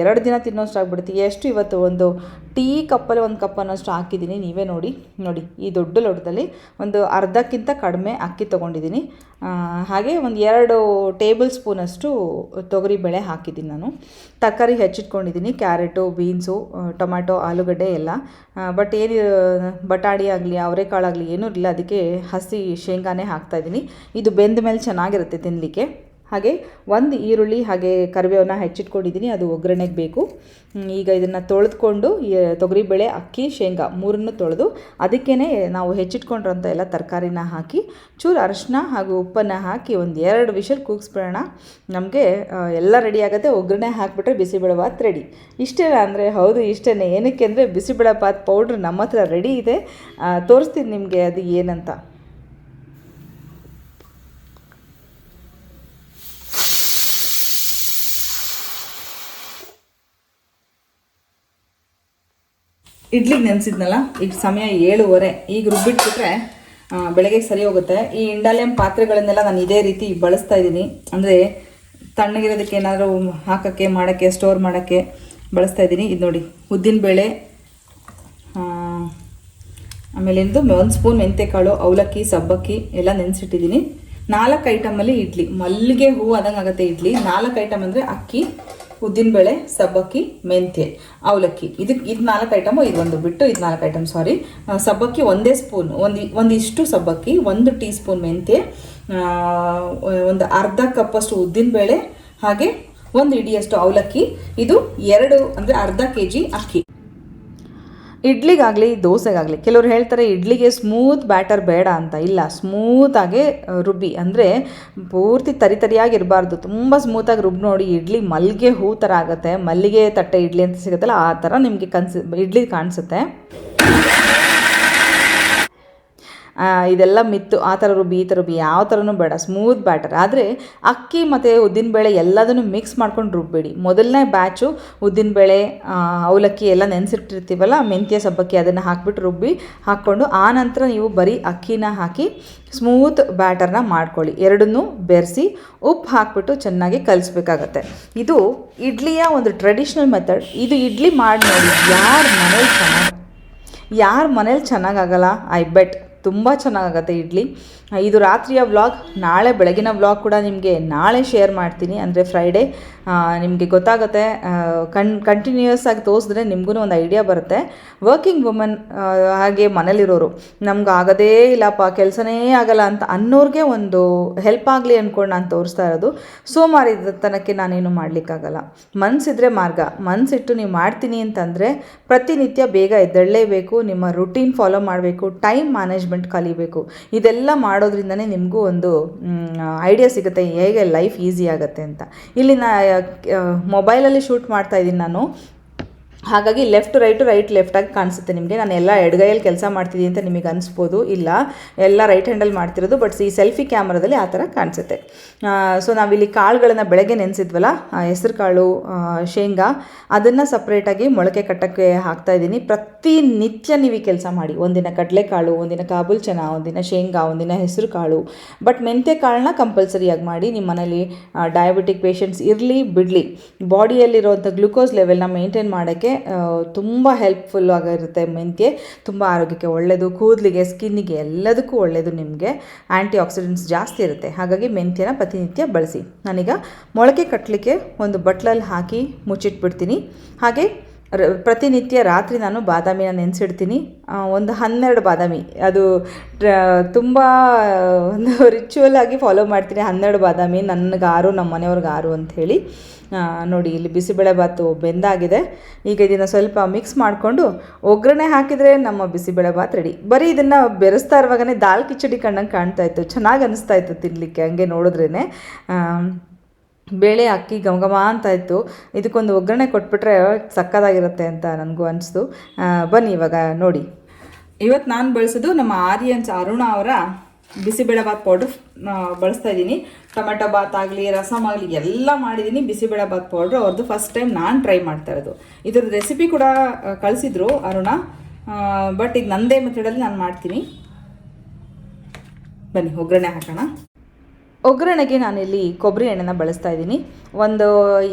ಎರಡು ದಿನ ತಿನ್ನೋಷ್ಟು ಆಗ್ಬಿಡುತ್ತೆ. ಎಷ್ಟು ಇವತ್ತು ಒಂದು ಟೀ ಕಪ್ಪಲ್ಲಿ ಒಂದು ಕಪ್ ಅನ್ನೋಷ್ಟು ಹಾಕಿದ್ದೀನಿ. ನೀವೇ ನೋಡಿ ನೋಡಿ. ಈ ದೊಡ್ಡ ಲೋಟದಲ್ಲಿ ಒಂದು ಅರ್ಧಕ್ಕಿಂತ ಕಡಿಮೆ ಅಕ್ಕಿ ತೊಗೊಂಡಿದ್ದೀನಿ. ಹಾಗೆ ಒಂದು ಎರಡು ಟೇಬಲ್ ಸ್ಪೂನಷ್ಟು ತೊಗರಿಬೇಳೆ ಹಾಕಿದ್ದೀನಿ ನಾನು. ತರಕಾರಿ ಹೆಚ್ಚಿಟ್ಕೊಂಡಿದ್ದೀನಿ, ಕ್ಯಾರೆಟು, ಬೀನ್ಸು ಟೊಮ್ಯಾಟೊ, ಆಲೂಗಡ್ಡೆ ಎಲ್ಲ. ಬಟ್ ಏನು, ಬಟಾಣಿ ಆಗಲಿ ಅವರೆಕಾಳಾಗಲಿ ಏನೂ ಇರಲಿಲ್ಲ ಅದಕ್ಕೆ ಹಸಿ ಶೇಂಗಾನೇ ಹಾಕ್ತಾಯಿದ್ದೀನಿ ಇದು ಬೆಂದ ಮೇಲೆ ಚೆನ್ನಾಗಿರುತ್ತೆ ತಿನ್ನಲಿಕ್ಕೆ ಹಾಗೆ ಒಂದು ಈರುಳ್ಳಿ ಹಾಗೆ ಕರಿಬೇವನ್ನ ಹೆಚ್ಚಿಟ್ಕೊಂಡಿದ್ದೀನಿ, ಅದು ಒಗ್ಗರಣೆಗೆ ಬೇಕು. ಈಗ ಇದನ್ನು ತೊಳೆದ್ಕೊಂಡು ತೊಗರಿಬೇಳೆ, ಅಕ್ಕಿ, ಶೇಂಗಾ ಮೂರನ್ನು ತೊಳೆದು ಅದಕ್ಕೇ ನಾವು ಹೆಚ್ಚಿಟ್ಕೊಂಡಿರೋಂಥ ಎಲ್ಲ ತರಕಾರಿನ ಹಾಕಿ, ಚೂರು ಅರಶಿನ ಹಾಗೂ ಉಪ್ಪನ್ನು ಹಾಕಿ ಒಂದು ಎರಡು ವಿಷಲ್ ಕೂಗಿಸ್ಬಿಡೋಣ. ನಮಗೆ ಎಲ್ಲ ರೆಡಿ ಆಗುತ್ತೆ. ಒಗ್ಗರಣೆ ಹಾಕಿಬಿಟ್ರೆ ಬಿಸಿಬೇಳೆ ಭಾತ್ ರೆಡಿ ಇಷ್ಟೇ ಅಂದರೆ? ಹೌದು ಇಷ್ಟೇ ಏನಕ್ಕೆ ಅಂದರೆ ಬಿಸಿಬೇಳೆ ಭಾತ್ ಪೌಡ್ರ್ ನಮ್ಮ ಹತ್ರ ರೆಡಿ ಇದೆ. ತೋರಿಸ್ತೀನಿ ನಿಮಗೆ ಅದು ಏನಂತ. ಇಡ್ಲಿಗೆ ನೆನೆಸಿದ್ನಲ್ಲ? ಈಗ ಸಮಯ ಏಳುವರೆ. ಈಗ ರುಬ್ಬಿಟ್ಬಿಟ್ರೆ ಬೆಳಗ್ಗೆ ಸರಿ ಹೋಗುತ್ತೆ. ಈ ಇಂಡಾಲಿಯಂ ಪಾತ್ರೆಗಳನ್ನೆಲ್ಲ ನಾನು ಇದೇ ರೀತಿ ಬಳಸ್ತಾ ಇದ್ದೀನಿ. ಅಂದರೆ ತಣ್ಣಗಿರೋದಕ್ಕೆ ಏನಾದರೂ ಹಾಕೋಕ್ಕೆ, ಮಾಡೋಕ್ಕೆ ಸ್ಟೋರ್ ಮಾಡೋಕ್ಕೆ ಬಳಸ್ತಾ ಇದ್ದೀನಿ. ಇದು ನೋಡಿ ಉದ್ದಿನಬೇಳೆ ಆಮೇಲೆ ಇದು ಒಂದು ಸ್ಪೂನ್ ಮೆಂತೆಕಾಳು, ಅವಲಕ್ಕಿ, ಸಬ್ಬಕ್ಕಿ ಎಲ್ಲ ನೆನೆಸಿಟ್ಟಿದ್ದೀನಿ. ನಾಲ್ಕು ಐಟಮಲ್ಲಿ ಇಡ್ಲಿ. ಮಲ್ಲಿಗೆ ಹೂವು ಆದಂಗೆ ಆಗುತ್ತೆ ಇಡ್ಲಿ. ನಾಲ್ಕು ಐಟಮ್ ಅಂದರೆ ಅಕ್ಕಿ ಉದ್ದಿನಬೇಳೆ ಸಬ್ಬಕ್ಕಿ, ಮೆಂತ್ಯ, ಅವಲಕ್ಕಿ. ಇದಕ್ಕೆ ಇದು ನಾಲ್ಕು ಐಟಮು ಇದು ಒಂದು ಬಿಟ್ಟು ಇದು ನಾಲ್ಕು ಐಟಮ್ ಸಾರಿ ಸಬ್ಬಕ್ಕಿ ಒಂದೇ ಸ್ಪೂನ್ ಒಂದು ಒಂದಿಷ್ಟು ಸಬ್ಬಕ್ಕಿ, ಒಂದು ಟೀ ಸ್ಪೂನ್ ಮೆಂತ್ಯ ಒಂದು ಅರ್ಧ ಕಪ್ಪಷ್ಟು ಉದ್ದಿನಬೇಳೆ ಹಾಗೆ ಒಂದು ಇಡಿಯಷ್ಟು ಅವಲಕ್ಕಿ. ಇದು ಎರಡು, ಅಂದರೆ ಅರ್ಧ ಕೆ ಜಿ ಅಕ್ಕಿ. ಇಡ್ಲಿಗಾಗಲಿ, ದೋಸೆಗಾಗಲಿ, ಕೆಲವರು ಹೇಳ್ತಾರೆ ಇಡ್ಲಿಗೆ ಸ್ಮೂತ್ ಬ್ಯಾಟರ್ ಬೇಡ ಅಂತ. ಇಲ್ಲ ಸ್ಮೂತಾಗೆ ರುಬ್ಬಿ. ಅಂದರೆ ಪೂರ್ತಿ ತರಿ ತರಿಯಾಗಿರಬಾರ್ದು. ತುಂಬ ಸ್ಮೂತಾಗಿ ರುಬ್ಬಿ ನೋಡಿ, ಇಡ್ಲಿ ಮಲ್ಲಿಗೆ ಹೂ ಥರ ಆಗುತ್ತೆ. ಮಲ್ಲಿಗೆ ತಟ್ಟೆ ಇಡ್ಲಿ ಅಂತ ಸಿಗುತ್ತಲ್ಲ, ಆ ಥರ ನಿಮಗೆ ಕನ್ಸಿ, ಇಡ್ಲಿ ಕಾಣಿಸುತ್ತೆ. ಇದೆಲ್ಲ ಮಿತ್ತು, ಆ ಥರ ರುಬ್ಬಿ, ಈ ಥರ ರುಬ್ಬಿ, ಯಾವ ಥರನೂ ಬೇಡ ಸ್ಮೂತ್ ಬ್ಯಾಟರ್ ಆದರೆ ಅಕ್ಕಿ ಮತ್ತು ಉದ್ದಿನಬೇಳೆ ಎಲ್ಲದನ್ನು ಮಿಕ್ಸ್ ಮಾಡ್ಕೊಂಡು ರುಬ್ಬೇಡಿ. ಮೊದಲನೇ ಬ್ಯಾಚು ಉದ್ದಿನಬೇಳೆ ಅವಲಕ್ಕಿ ಎಲ್ಲ ನೆನೆಸಿಟ್ಟಿರ್ತೀವಲ್ಲ, ಮೆಂತ್ಯ ಸಬ್ಬಕ್ಕಿ ಅದನ್ನು ಹಾಕ್ಬಿಟ್ಟು ರುಬ್ಬಿ, ಹಾಕ್ಕೊಂಡು ಆ ನಂತರ ನೀವು ಬರೀ ಅಕ್ಕಿನ ಹಾಕಿ ಸ್ಮೂತ್ ಬ್ಯಾಟರ್ನ ಮಾಡ್ಕೊಳ್ಳಿ. ಎರಡನ್ನೂ ಬೆರೆಸಿ ಉಪ್ಪು ಹಾಕ್ಬಿಟ್ಟು ಚೆನ್ನಾಗಿ ಕಲಿಸ್ಬೇಕಾಗತ್ತೆ. ಇದು ಇಡ್ಲಿಯ ಒಂದು ಟ್ರೆಡಿಷ್ನಲ್ ಮೆಥಡ್ ಇದು ಇಡ್ಲಿ ಮಾಡಿ ನೋಡಿ, ಯಾರ ಮನೇಲಿ ಚೆನ್ನಾಗಿ ಯಾರ ಮನೇಲಿ ಚೆನ್ನಾಗಾಗಲ್ಲ ಐ ಬೆಟ್ ತುಂಬ ಚೆನ್ನಾಗಾಗತ್ತೆ ಇಡ್ಲಿ. ಇದು ರಾತ್ರಿಯ ವ್ಲಾಗ್, ನಾಳೆ ಬೆಳಗಿನ ವ್ಲಾಗ್ ಕೂಡ ನಿಮಗೆ ನಾಳೆ ಶೇರ್ ಮಾಡ್ತೀನಿ. ಅಂದರೆ ಫ್ರೈಡೇ ನಿಮಗೆ ಗೊತ್ತಾಗುತ್ತೆ ಕಣ್ ಕಂಟಿನ್ಯೂಯಸ್ ಆಗಿ ತೋರಿಸಿದ್ರೆ ನಿಮಗೂ ಒಂದು ಐಡಿಯಾ ಬರುತ್ತೆ. ವರ್ಕಿಂಗ್ ವುಮನ್ ಹಾಗೆ ಮನೇಲಿರೋರು, ನಮ್ಗೆ ಆಗೋದೇ ಇಲ್ಲಪ್ಪ, ಕೆಲಸನೇ ಆಗಲ್ಲ ಅಂತ ಅನ್ನೋರಿಗೆ ಒಂದು ಹೆಲ್ಪ್ ಆಗಲಿ ಅಂದ್ಕೊಂಡು ನಾನು ತೋರಿಸ್ತಾ ಇರೋದು. ಸೋಮಾರಿತನಕ್ಕೆ ನಾನೇನು ಮಾಡಲಿಕ್ಕಾಗಲ್ಲ. ಮನಸ್ಸಿದ್ರೆ ಮಾರ್ಗ. ಮನಸ್ಸಿಟ್ಟು ನೀವು ಮಾಡ್ತೀನಿ ಅಂತಂದರೆ ಪ್ರತಿನಿತ್ಯ ಬೇಗ ಎದ್ದೇಳಲೇಬೇಕು. ನಿಮ್ಮ ರುಟೀನ್ ಫಾಲೋ ಮಾಡಬೇಕು. ಟೈಮ್ ಮ್ಯಾನೇಜ್ಮೆಂಟ್ ಕಲಿಬೇಕು. ಇದೆಲ್ಲ ಮಾಡೋದ್ರಿಂದನೇ ನಿಮಗೂ ಒಂದು ಐಡಿಯಾ ಸಿಗುತ್ತೆ. ಹೇಗೆ ಲೈಫ್ ಈಸಿ ಆಗುತ್ತೆ ಅಂತ. ಇಲ್ಲಿ ನಾ ಮೊಬೈಲಲ್ಲಿ ಶೂಟ್ ಮಾಡ್ತಾ ಇದ್ದೀನಿ ನಾನು. ಹಾಗಾಗಿ ಲೆಫ್ಟ್ ರೈಟು ರೈಟ್ ಲೆಫ್ಟಾಗಿ ಕಾಣಿಸುತ್ತೆ ನಿಮಗೆ. ನಾನು ಎಲ್ಲ ಎಡಗೈಯಲ್ಲಿ ಕೆಲಸ ಮಾಡ್ತಿದ್ದೀನಿ ಅಂತ ನಿಮಗೆ ಅನಿಸ್ಬೋದು, ಇಲ್ಲ. ಎಲ್ಲ ರೈಟ್ ಹ್ಯಾಂಡಲ್ ಮಾಡ್ತಿರೋದು ಬಟ್ ಈ ಸೆಲ್ಫಿ ಕ್ಯಾಮ್ರಾದಲ್ಲಿ ಆ ಥರ ಕಾಣಿಸುತ್ತೆ. ಸೊ ನಾವಿಲ್ಲಿ ಕಾಳುಗಳನ್ನು ಬೆಳಗ್ಗೆ ನೆನೆಸಿದ್ವಲ್ಲ ಹೆಸರು ಕಾಳು ಶೇಂಗಾ, ಅದನ್ನು ಸಪ್ರೇಟಾಗಿ ಮೊಳಕೆ ಕಟ್ಟಕ್ಕೆ ಇದ್ದೀನಿ. ಪ್ರತಿನಿತ್ಯ ನೀವು ಕೆಲಸ ಮಾಡಿ. ಒಂದಿನ ಕಡಲೆಕಾಳು, ಒಂದಿನ ಕಾಬೂಲ್ ಚೆನ್ನ ಒಂದಿನ ಶೇಂಗಾ, ಒಂದಿನ ಹೆಸರು ಕಾಳು ಬಟ್ ಮೆಂತ್ಯ ಕಾಳನ್ನ ಕಂಪಲ್ಸರಿಯಾಗಿ ಮಾಡಿ ನಿಮ್ಮ ಮನೇಲಿ ಡಯಾಬಿಟಿಕ್ ಪೇಷಂಟ್ಸ್ ಇರಲಿ, ಬಿಡಲಿ. ಬಾಡಿಯಲ್ಲಿರುವಂಥ ಗ್ಲುಕೋಸ್ ಲೆವೆಲ್ನ ಮೇಂಟೈನ್ ಮಾಡೋಕ್ಕೆ ತುಂಬ ಹೆಲ್ಪ್ಫುಲ್ ಆಗಿರುತ್ತೆ ಮೆಂತ್ಯೆ ತುಂಬ ಆರೋಗ್ಯಕ್ಕೆ ಒಳ್ಳೆಯದು ಕೂದಲಿಗೆ ಸ್ಕಿನ್ನಿಗೆ ಎಲ್ಲದಕ್ಕೂ ಒಳ್ಳೆಯದು ನಿಮಗೆ. ಆ್ಯಂಟಿ ಆಕ್ಸಿಡೆಂಟ್ಸ್ ಜಾಸ್ತಿ ಇರುತ್ತೆ. ಹಾಗಾಗಿ ಮೆಂತ್ಯನ ಪ್ರತಿನಿತ್ಯ ಬಳಸಿ. ನಾನೀಗ ಮೊಳಕೆ ಕಟ್ಟಲಿಕ್ಕೆ ಒಂದು ಬಟ್ಲಲ್ಲಿ ಹಾಕಿ ಮುಚ್ಚಿಟ್ಬಿಡ್ತೀನಿ. ಹಾಗೆ ಪ್ರತಿನಿತ್ಯ ರಾತ್ರಿ ನಾನು ಬಾದಾಮಿನ ನೆನೆಸಿಡ್ತೀನಿ. ಒಂದು ಹನ್ನೆರಡು ಬಾದಾಮಿ. ಅದು ತುಂಬ, ಒಂದು ರಿಚುವಲ್ ಆಗಿ ಫಾಲೋ ಮಾಡ್ತೀನಿ. ಹನ್ನೆರಡು ಬಾದಾಮಿ, ನನಗಾರು ನಮ್ಮ ಮನೆಯವ್ರಿಗೆ ಆರು ಅಂಥೇಳಿ ನೋಡಿ, ಇಲ್ಲಿ ಬಿಸಿಬೇಳೆಬಾತು ಬೆಂದಾಗಿದೆ. ಈಗ ಇದನ್ನು ಸ್ವಲ್ಪ ಮಿಕ್ಸ್ ಮಾಡಿಕೊಂಡು ಒಗ್ಗರಣೆ ಹಾಕಿದರೆ ನಮ್ಮ ಬಿಸಿಬೇಳೆಬಾತ್ ರೆಡಿ ಬರೀ ಇದನ್ನು ಬೆರೆಸ್ತಾ ಇರುವಾಗಲೇ ದಾಲ್ ಕಿಚಡಿ ಕಣ್ಣಂಗೆ ಕಾಣ್ತಾ ಇತ್ತು. ಚೆನ್ನಾಗಿ ಅನಿಸ್ತಾ ಇತ್ತು ತಿನ್ನಲಿಕ್ಕೆ ಹಂಗೆ ನೋಡಿದ್ರೇ ಬೇಳೆ ಅಕ್ಕಿ ಘಮ ಅಂತ ಇತ್ತು. ಇದಕ್ಕೊಂದು ಒಗ್ಗರಣೆ ಕೊಟ್ಬಿಟ್ರೆ ಸಕ್ಕದಾಗಿರುತ್ತೆ ಅಂತ ನನಗೂ ಅನಿಸ್ತು. ಬನ್ನಿ ಇವಾಗ ನೋಡಿ. ಇವತ್ತು ನಾನು ಬಳಸೋದು ನಮ್ಮ ಆರ್ಯನ್ಸ್ ಅರುಣ ಅವರ ಬಿಸಿಬೇಳೆಬಾತ್ ಪೌಡ್ರ್. ಬಳಸ್ತಾ ಇದ್ದೀನಿ. ಟೊಮೆಟೊ ಬಾತ್ ಆಗಲಿ ರಸಮ್ ಆಗಲಿ ಎಲ್ಲ ಮಾಡಿದ್ದೀನಿ ಬಿಸಿಬೇಳೆಬಾತ್ ಪೌಡ್ರ್. ಅವ್ರದ್ದು ಫಸ್ಟ್ ಟೈಮ್ ನಾನು ಟ್ರೈ ಮಾಡ್ತಾ ಇರೋದು. ಇದ್ರ ರೆಸಿಪಿ ಕೂಡ ಕಳಿಸಿದ್ರು ಅರುಣ. ಬಟ್ ಈಗ ನಂದೇ ಮೆಥಡಲ್ಲಿ ನಾನು ಮಾಡ್ತೀನಿ. ಬನ್ನಿ, ಒಗ್ಗರಣೆ ಹಾಕೋಣ. ಒಗ್ಗರಣೆಗೆ ನಾನಿಲ್ಲಿ ಕೊಬ್ಬರಿ ಎಣ್ಣೆನ ಬಳಸ್ತಾ ಇದ್ದೀನಿ. ಒಂದು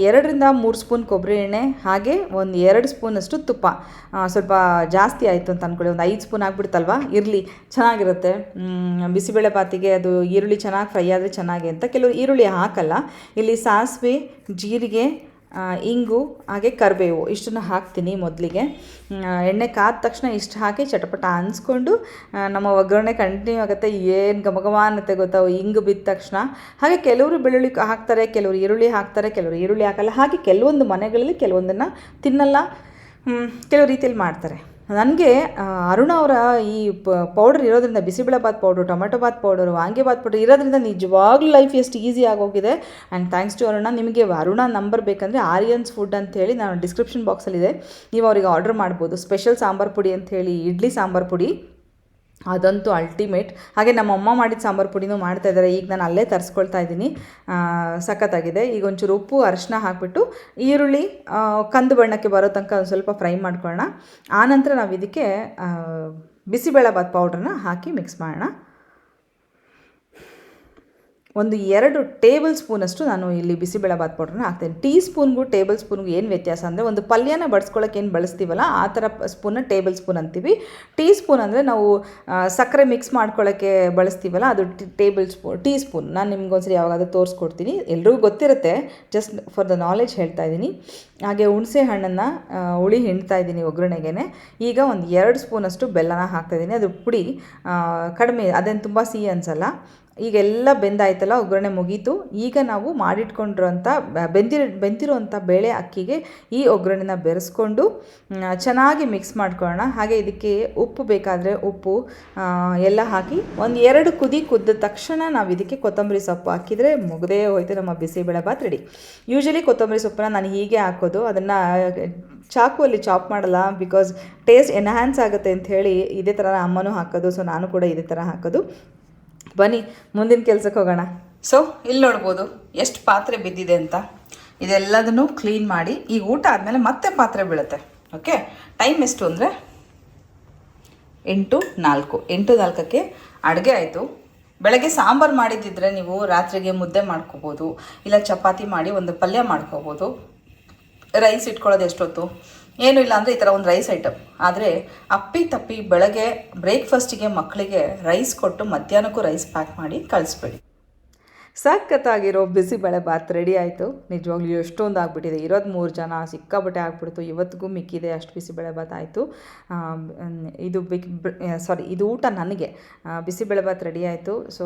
ಎರಡರಿಂದ ಮೂರು ಸ್ಪೂನ್ ಕೊಬ್ಬರಿ ಎಣ್ಣೆ, ಹಾಗೆ ಒಂದು ಎರಡು ಸ್ಪೂನಷ್ಟು ತುಪ್ಪ. ಸ್ವಲ್ಪ ಜಾಸ್ತಿ ಆಯಿತು ಅಂತ ಅಂದ್ಕೊಳ್ಳಿ ಒಂದು ಐದು ಸ್ಪೂನ್ ಆಗಿಬಿಡ್ತಲ್ವಾ? ಇರಲಿ, ಚೆನ್ನಾಗಿರುತ್ತೆ. ಬಿಸಿಬೇಳೆ ಬಾತಿಗೆ ಅದು ಈರುಳ್ಳಿ ಚೆನ್ನಾಗಿ ಫ್ರೈ ಆದರೆ ಚೆನ್ನಾಗಿ ಅಂತ. ಕೆಲವರು ಈರುಳ್ಳಿ ಹಾಕಲ್ಲ. ಇಲ್ಲಿ ಸಾಸಿವೆ, ಜೀರಿಗೆ ಇಂಗು, ಹಾಗೆ ಕರಿಬೇವು, ಇಷ್ಟನ್ನು ಹಾಕ್ತೀನಿ ಮೊದಲಿಗೆ. ಎಣ್ಣೆ ಕಾದ ತಕ್ಷಣ ಇಷ್ಟು ಹಾಕಿ ಚಟಪಟ ಅನ್ಸ್ಕೊಂಡು ನಮ್ಮ ಒಗ್ಗರಣೆ ಕಂಟಿನ್ಯೂ ಆಗುತ್ತೆ. ಏನು ಗಮಗಮ ಅನ್ನತ್ತೆ ಗೊತ್ತಾ? ಇಂಗು ಬಿದ್ದ ತಕ್ಷಣ. ಹಾಗೆ ಕೆಲವರು ಬೆಳ್ಳುಳ್ಳಿ ಹಾಕ್ತಾರೆ, ಕೆಲವರು ಈರುಳ್ಳಿ ಹಾಕ್ತಾರೆ, ಕೆಲವರು ಈರುಳ್ಳಿ ಹಾಕಲ್ಲ. ಹಾಗೆ ಕೆಲವೊಂದು ಮನೆಗಳಲ್ಲಿ ಕೆಲವೊಂದನ್ನು ತಿನ್ನಲ್ಲ. ಕೆಲವು ರೀತಿಯಲ್ಲಿ ಮಾಡ್ತಾರೆ. ನನಗೆ ಅರುಣ ಅವರ ಈ ಪೌಡರ್ ಇರೋದ್ರಿಂದ bisi bele bath powder tomato bath powder vangi bath powder ಇರೋದ್ರಿಂದ ನಿಜವಾಗ್ಲೂ ಲೈಫ್ ಎಷ್ಟು ಈಸಿ ಆಗೋಗಿದೆ. ಆ್ಯಂಡ್ ಥ್ಯಾಂಕ್ಸ್ ಟು ಅರುಣ, ನಿಮಗೆ ಅರುಣ ನಂಬರ್ ಬೇಕಂದರೆ ಆರ್ಯನ್ಸ್ ಫುಡ್ ಅಂತೇಳಿ ನಾನು ಡಿಸ್ಕ್ರಿಪ್ಷನ್ ಬಾಕ್ಸಲ್ಲಿದೆ ನೀವು ಅವರಿಗೆ ಆರ್ಡರ್ ಮಾಡ್ಬೋದು. ಸ್ಪೆಷಲ್ ಸಾಂಬಾರು ಪುಡಿ ಅಂಥೇಳಿ ಇಡ್ಲಿ ಸಾಂಬಾರು ಪುಡಿ. ಅದಂತೂ ಅಲ್ಟಿಮೇಟ್ ಹಾಗೆ ನಮ್ಮ ಅಮ್ಮ ಮಾಡಿದ ಸಾಂಬಾರು ಪುಡಿನೂ ಮಾಡ್ತಾ ಇದ್ದಾರೆ. ಈಗ ನಾನು ಅಲ್ಲೇ ತರಿಸ್ಕೊಳ್ತಾ ಇದ್ದೀನಿ. ಸಖತ್ತಾಗಿದೆ. ಈಗ ಒಂಚೂರು ಉಪ್ಪು, ಅರಿಶಿನ ಹಾಕಿಬಿಟ್ಟು ಈರುಳ್ಳಿ ಕಂದು ಬಣ್ಣಕ್ಕೆ ಬರೋ ತನಕ ಒಂದು ಸ್ವಲ್ಪ ಫ್ರೈ ಮಾಡ್ಕೊಳ್ಳೋಣ. ಆನಂತರ ನಾವು ಇದಕ್ಕೆ ಬಿಸಿಬೇಳೆ ಬಾತ್ ಪೌಡ್ರನ್ನ ಹಾಕಿ ಮಿಕ್ಸ್ ಮಾಡೋಣ. ಒಂದು ಎರಡು ಟೇಬಲ್ ಸ್ಪೂನಷ್ಟು ನಾನು ಇಲ್ಲಿ ಬಿಸಿಬೇಳೆಬಾತ್ ಪೌಡ್ರನ್ನ ಹಾಕ್ತೇನೆ. ಟೀ ಸ್ಪೂನ್ಗೂ ಟೇಬಲ್ ಸ್ಪೂನ್ಗೂ ಏನು ವ್ಯತ್ಯಾಸ ಅಂದರೆ ಒಂದು ಪಲ್ಯನ ಬಡಿಸ್ಕೊಳ್ಳೋಕೆ ಏನು ಬಳಸ್ತೀವಲ್ಲ, ಆ ಥರ ಸ್ಪೂನ್ನ ಟೇಬಲ್ ಸ್ಪೂನ್ ಅಂತೀವಿ. ಟೀ ಸ್ಪೂನ್ ಅಂದರೆ ನಾವು ಸಕ್ಕರೆ ಮಿಕ್ಸ್ ಮಾಡ್ಕೊಳ್ಳೋಕ್ಕೆ ಬಳಸ್ತೀವಲ್ಲ, ಅದು ಟೇಬಲ್ ಸ್ಪೂನ್ ಟೀ ಸ್ಪೂನ್. ನಾನು ನಿಮ್ಗೊಂದ್ಸರಿ ಯಾವಾಗಾದ್ರೂ ತೋರಿಸ್ಕೊಡ್ತೀನಿ. ಎಲ್ರಿಗೂ ಗೊತ್ತಿರುತ್ತೆ ಜಸ್ಟ್ ಫಾರ್ ದ ನಾಲೆಜ್ ಹೇಳ್ತಾ ಇದ್ದೀನಿ ಹಾಗೆ ಹುಣಸೆ ಹಣ್ಣನ್ನು ಹುಳಿ ಹಿಂಡ್ತಾ ಇದ್ದೀನಿ ಒಗ್ಗರಣೆಗೆ ಈಗ ಒಂದು ಎರಡು ಸ್ಪೂನಷ್ಟು ಬೆಲ್ಲನ ಹಾಕ್ತಾ ಇದ್ದೀನಿ ಅದು ಪುಡಿ ಕಡಿಮೆ, ಅದೇನು ತುಂಬ ಸಿಹಿ ಅನಿಸಲ್ಲ. ಈಗ ಎಲ್ಲ ಬೆಂದಾಯ್ತಲ್ಲ, ಒಗ್ಗರಣೆ ಮುಗೀತು. ಈಗ ನಾವು ಮಾಡಿಟ್ಕೊಂಡಿರೋಂಥ ಬೆಂದಿರೋ ಬೆಂದಿರೋಂಥ ಬೇಳೆ ಅಕ್ಕಿಗೆ ಈ ಒಗ್ಗರಣೆನ ಬೆರೆಸ್ಕೊಂಡು ಚೆನ್ನಾಗಿ ಮಿಕ್ಸ್ ಮಾಡ್ಕೊಳ್ಳೋಣ. ಹಾಗೆ ಇದಕ್ಕೆ ಉಪ್ಪು ಬೇಕಾದರೆ ಉಪ್ಪು ಎಲ್ಲ ಹಾಕಿ ಒಂದು ಎರಡು ಕುದಿ ಕುದ್ದ ತಕ್ಷಣ ನಾವು ಇದಕ್ಕೆ ಕೊತ್ತಂಬರಿ ಸೊಪ್ಪು ಹಾಕಿದರೆ ಮುಗದೇ ಹೋಯ್ತು ನಮ್ಮ ಬಿಸಿಬೇಳೆ ಬಾತ್ ರೆಡಿ ಯೂಶಲಿ ಕೊತ್ತಂಬರಿ ಸೊಪ್ಪನ್ನ ನಾನು ಹೀಗೆ ಹಾಕೋದು. ಅದನ್ನು, ಚಾಕುವಲ್ಲಿ ಚಾಪ್ ಮಾಡಲ್ಲ ಬಿಕಾಸ್ ಟೇಸ್ಟ್ ಎನ್ಹ್ಯಾನ್ಸ್ ಆಗುತ್ತೆ ಅಂತ ಹೇಳಿ ಇದೇ ಥರ ಅಮ್ಮನೂ ಹಾಕೋದು ಸೊ ನಾನು ಕೂಡ ಇದೇ ಥರ ಹಾಕೋದು. ಬನ್ನಿ, ಮುಂದಿನ ಕೆಲಸಕ್ಕೆ ಹೋಗೋಣ. ಸೊ ಇಲ್ಲಿ ನೋಡ್ಬೋದು ಎಷ್ಟು ಪಾತ್ರೆ ಬಿದ್ದಿದೆ ಅಂತ. ಇದೆಲ್ಲದನ್ನು ಕ್ಲೀನ್ ಮಾಡಿ, ಈಗ ಊಟ ಆದಮೇಲೆ ಮತ್ತೆ ಪಾತ್ರೆ ಬೀಳುತ್ತೆ. ಓಕೆ ಟೈಮ್ ಎಷ್ಟು ಅಂದರೆ ಎಂಟು ನಾಲ್ಕು. ಎಂಟು ನಾಲ್ಕಕ್ಕೆ ಅಡುಗೆ ಆಯಿತು. ಬೆಳಗ್ಗೆ ಸಾಂಬಾರು ಮಾಡಿದ್ದಿದ್ರೆ ನೀವು ರಾತ್ರಿಗೆ ಮುದ್ದೆ ಮಾಡ್ಕೋಬೋದು, ಇಲ್ಲ ಚಪಾತಿ ಮಾಡಿ ಒಂದು ಪಲ್ಯ ಮಾಡ್ಕೋಬೋದು. ರೈಸ್ ಇಟ್ಕೊಳ್ಳೋದು ಎಷ್ಟೊತ್ತು? ಏನೂ ಇಲ್ಲ ಅಂದರೆ ಈ ಥರ ಒಂದು ರೈಸ್ ಐಟಮ್ ಆದರೆ ಅಪ್ಪಿ ತಪ್ಪಿ ಬೆಳಗ್ಗೆ ಬ್ರೇಕ್ಫಾಸ್ಟಿಗೆ ಮಕ್ಕಳಿಗೆ ರೈಸ್ ಕೊಟ್ಟು ಮಧ್ಯಾಹ್ನಕ್ಕೂ ರೈಸ್ ಪ್ಯಾಕ್ ಮಾಡಿ ಕಳಿಸ್ಬೇಡಿ. ಸಖತ್ತಾಗಿರೋ ಬಿಸಿಬೇಳೆ ಬಾತ್ ರೆಡಿ ಆಯಿತು. ನಿಜವಾಗ್ಲೂ ಎಷ್ಟೊಂದು ಆಗಿಬಿಟ್ಟಿದೆ. ಇರೋದು ಮೂರು ಜನ ಸಿಕ್ಕಾಬಟ್ಟೆ ಆಗ್ಬಿಡ್ತು. ಇವತ್ತಿಗೂ ಮಿಕ್ಕಿದೆ ಅಷ್ಟು ಬಿಸಿಬೇಳೆ ಬಾತ್ ಆಯಿತು. ಇದು ಬಿಕ್ ಸಾರಿ ಇದು ಊಟ ನನಗೆ. ಬಿಸಿ ಬಿಸಿಬೇಳೆ ಬಾತ್ ರೆಡಿ ಆಯಿತು. ಸೊ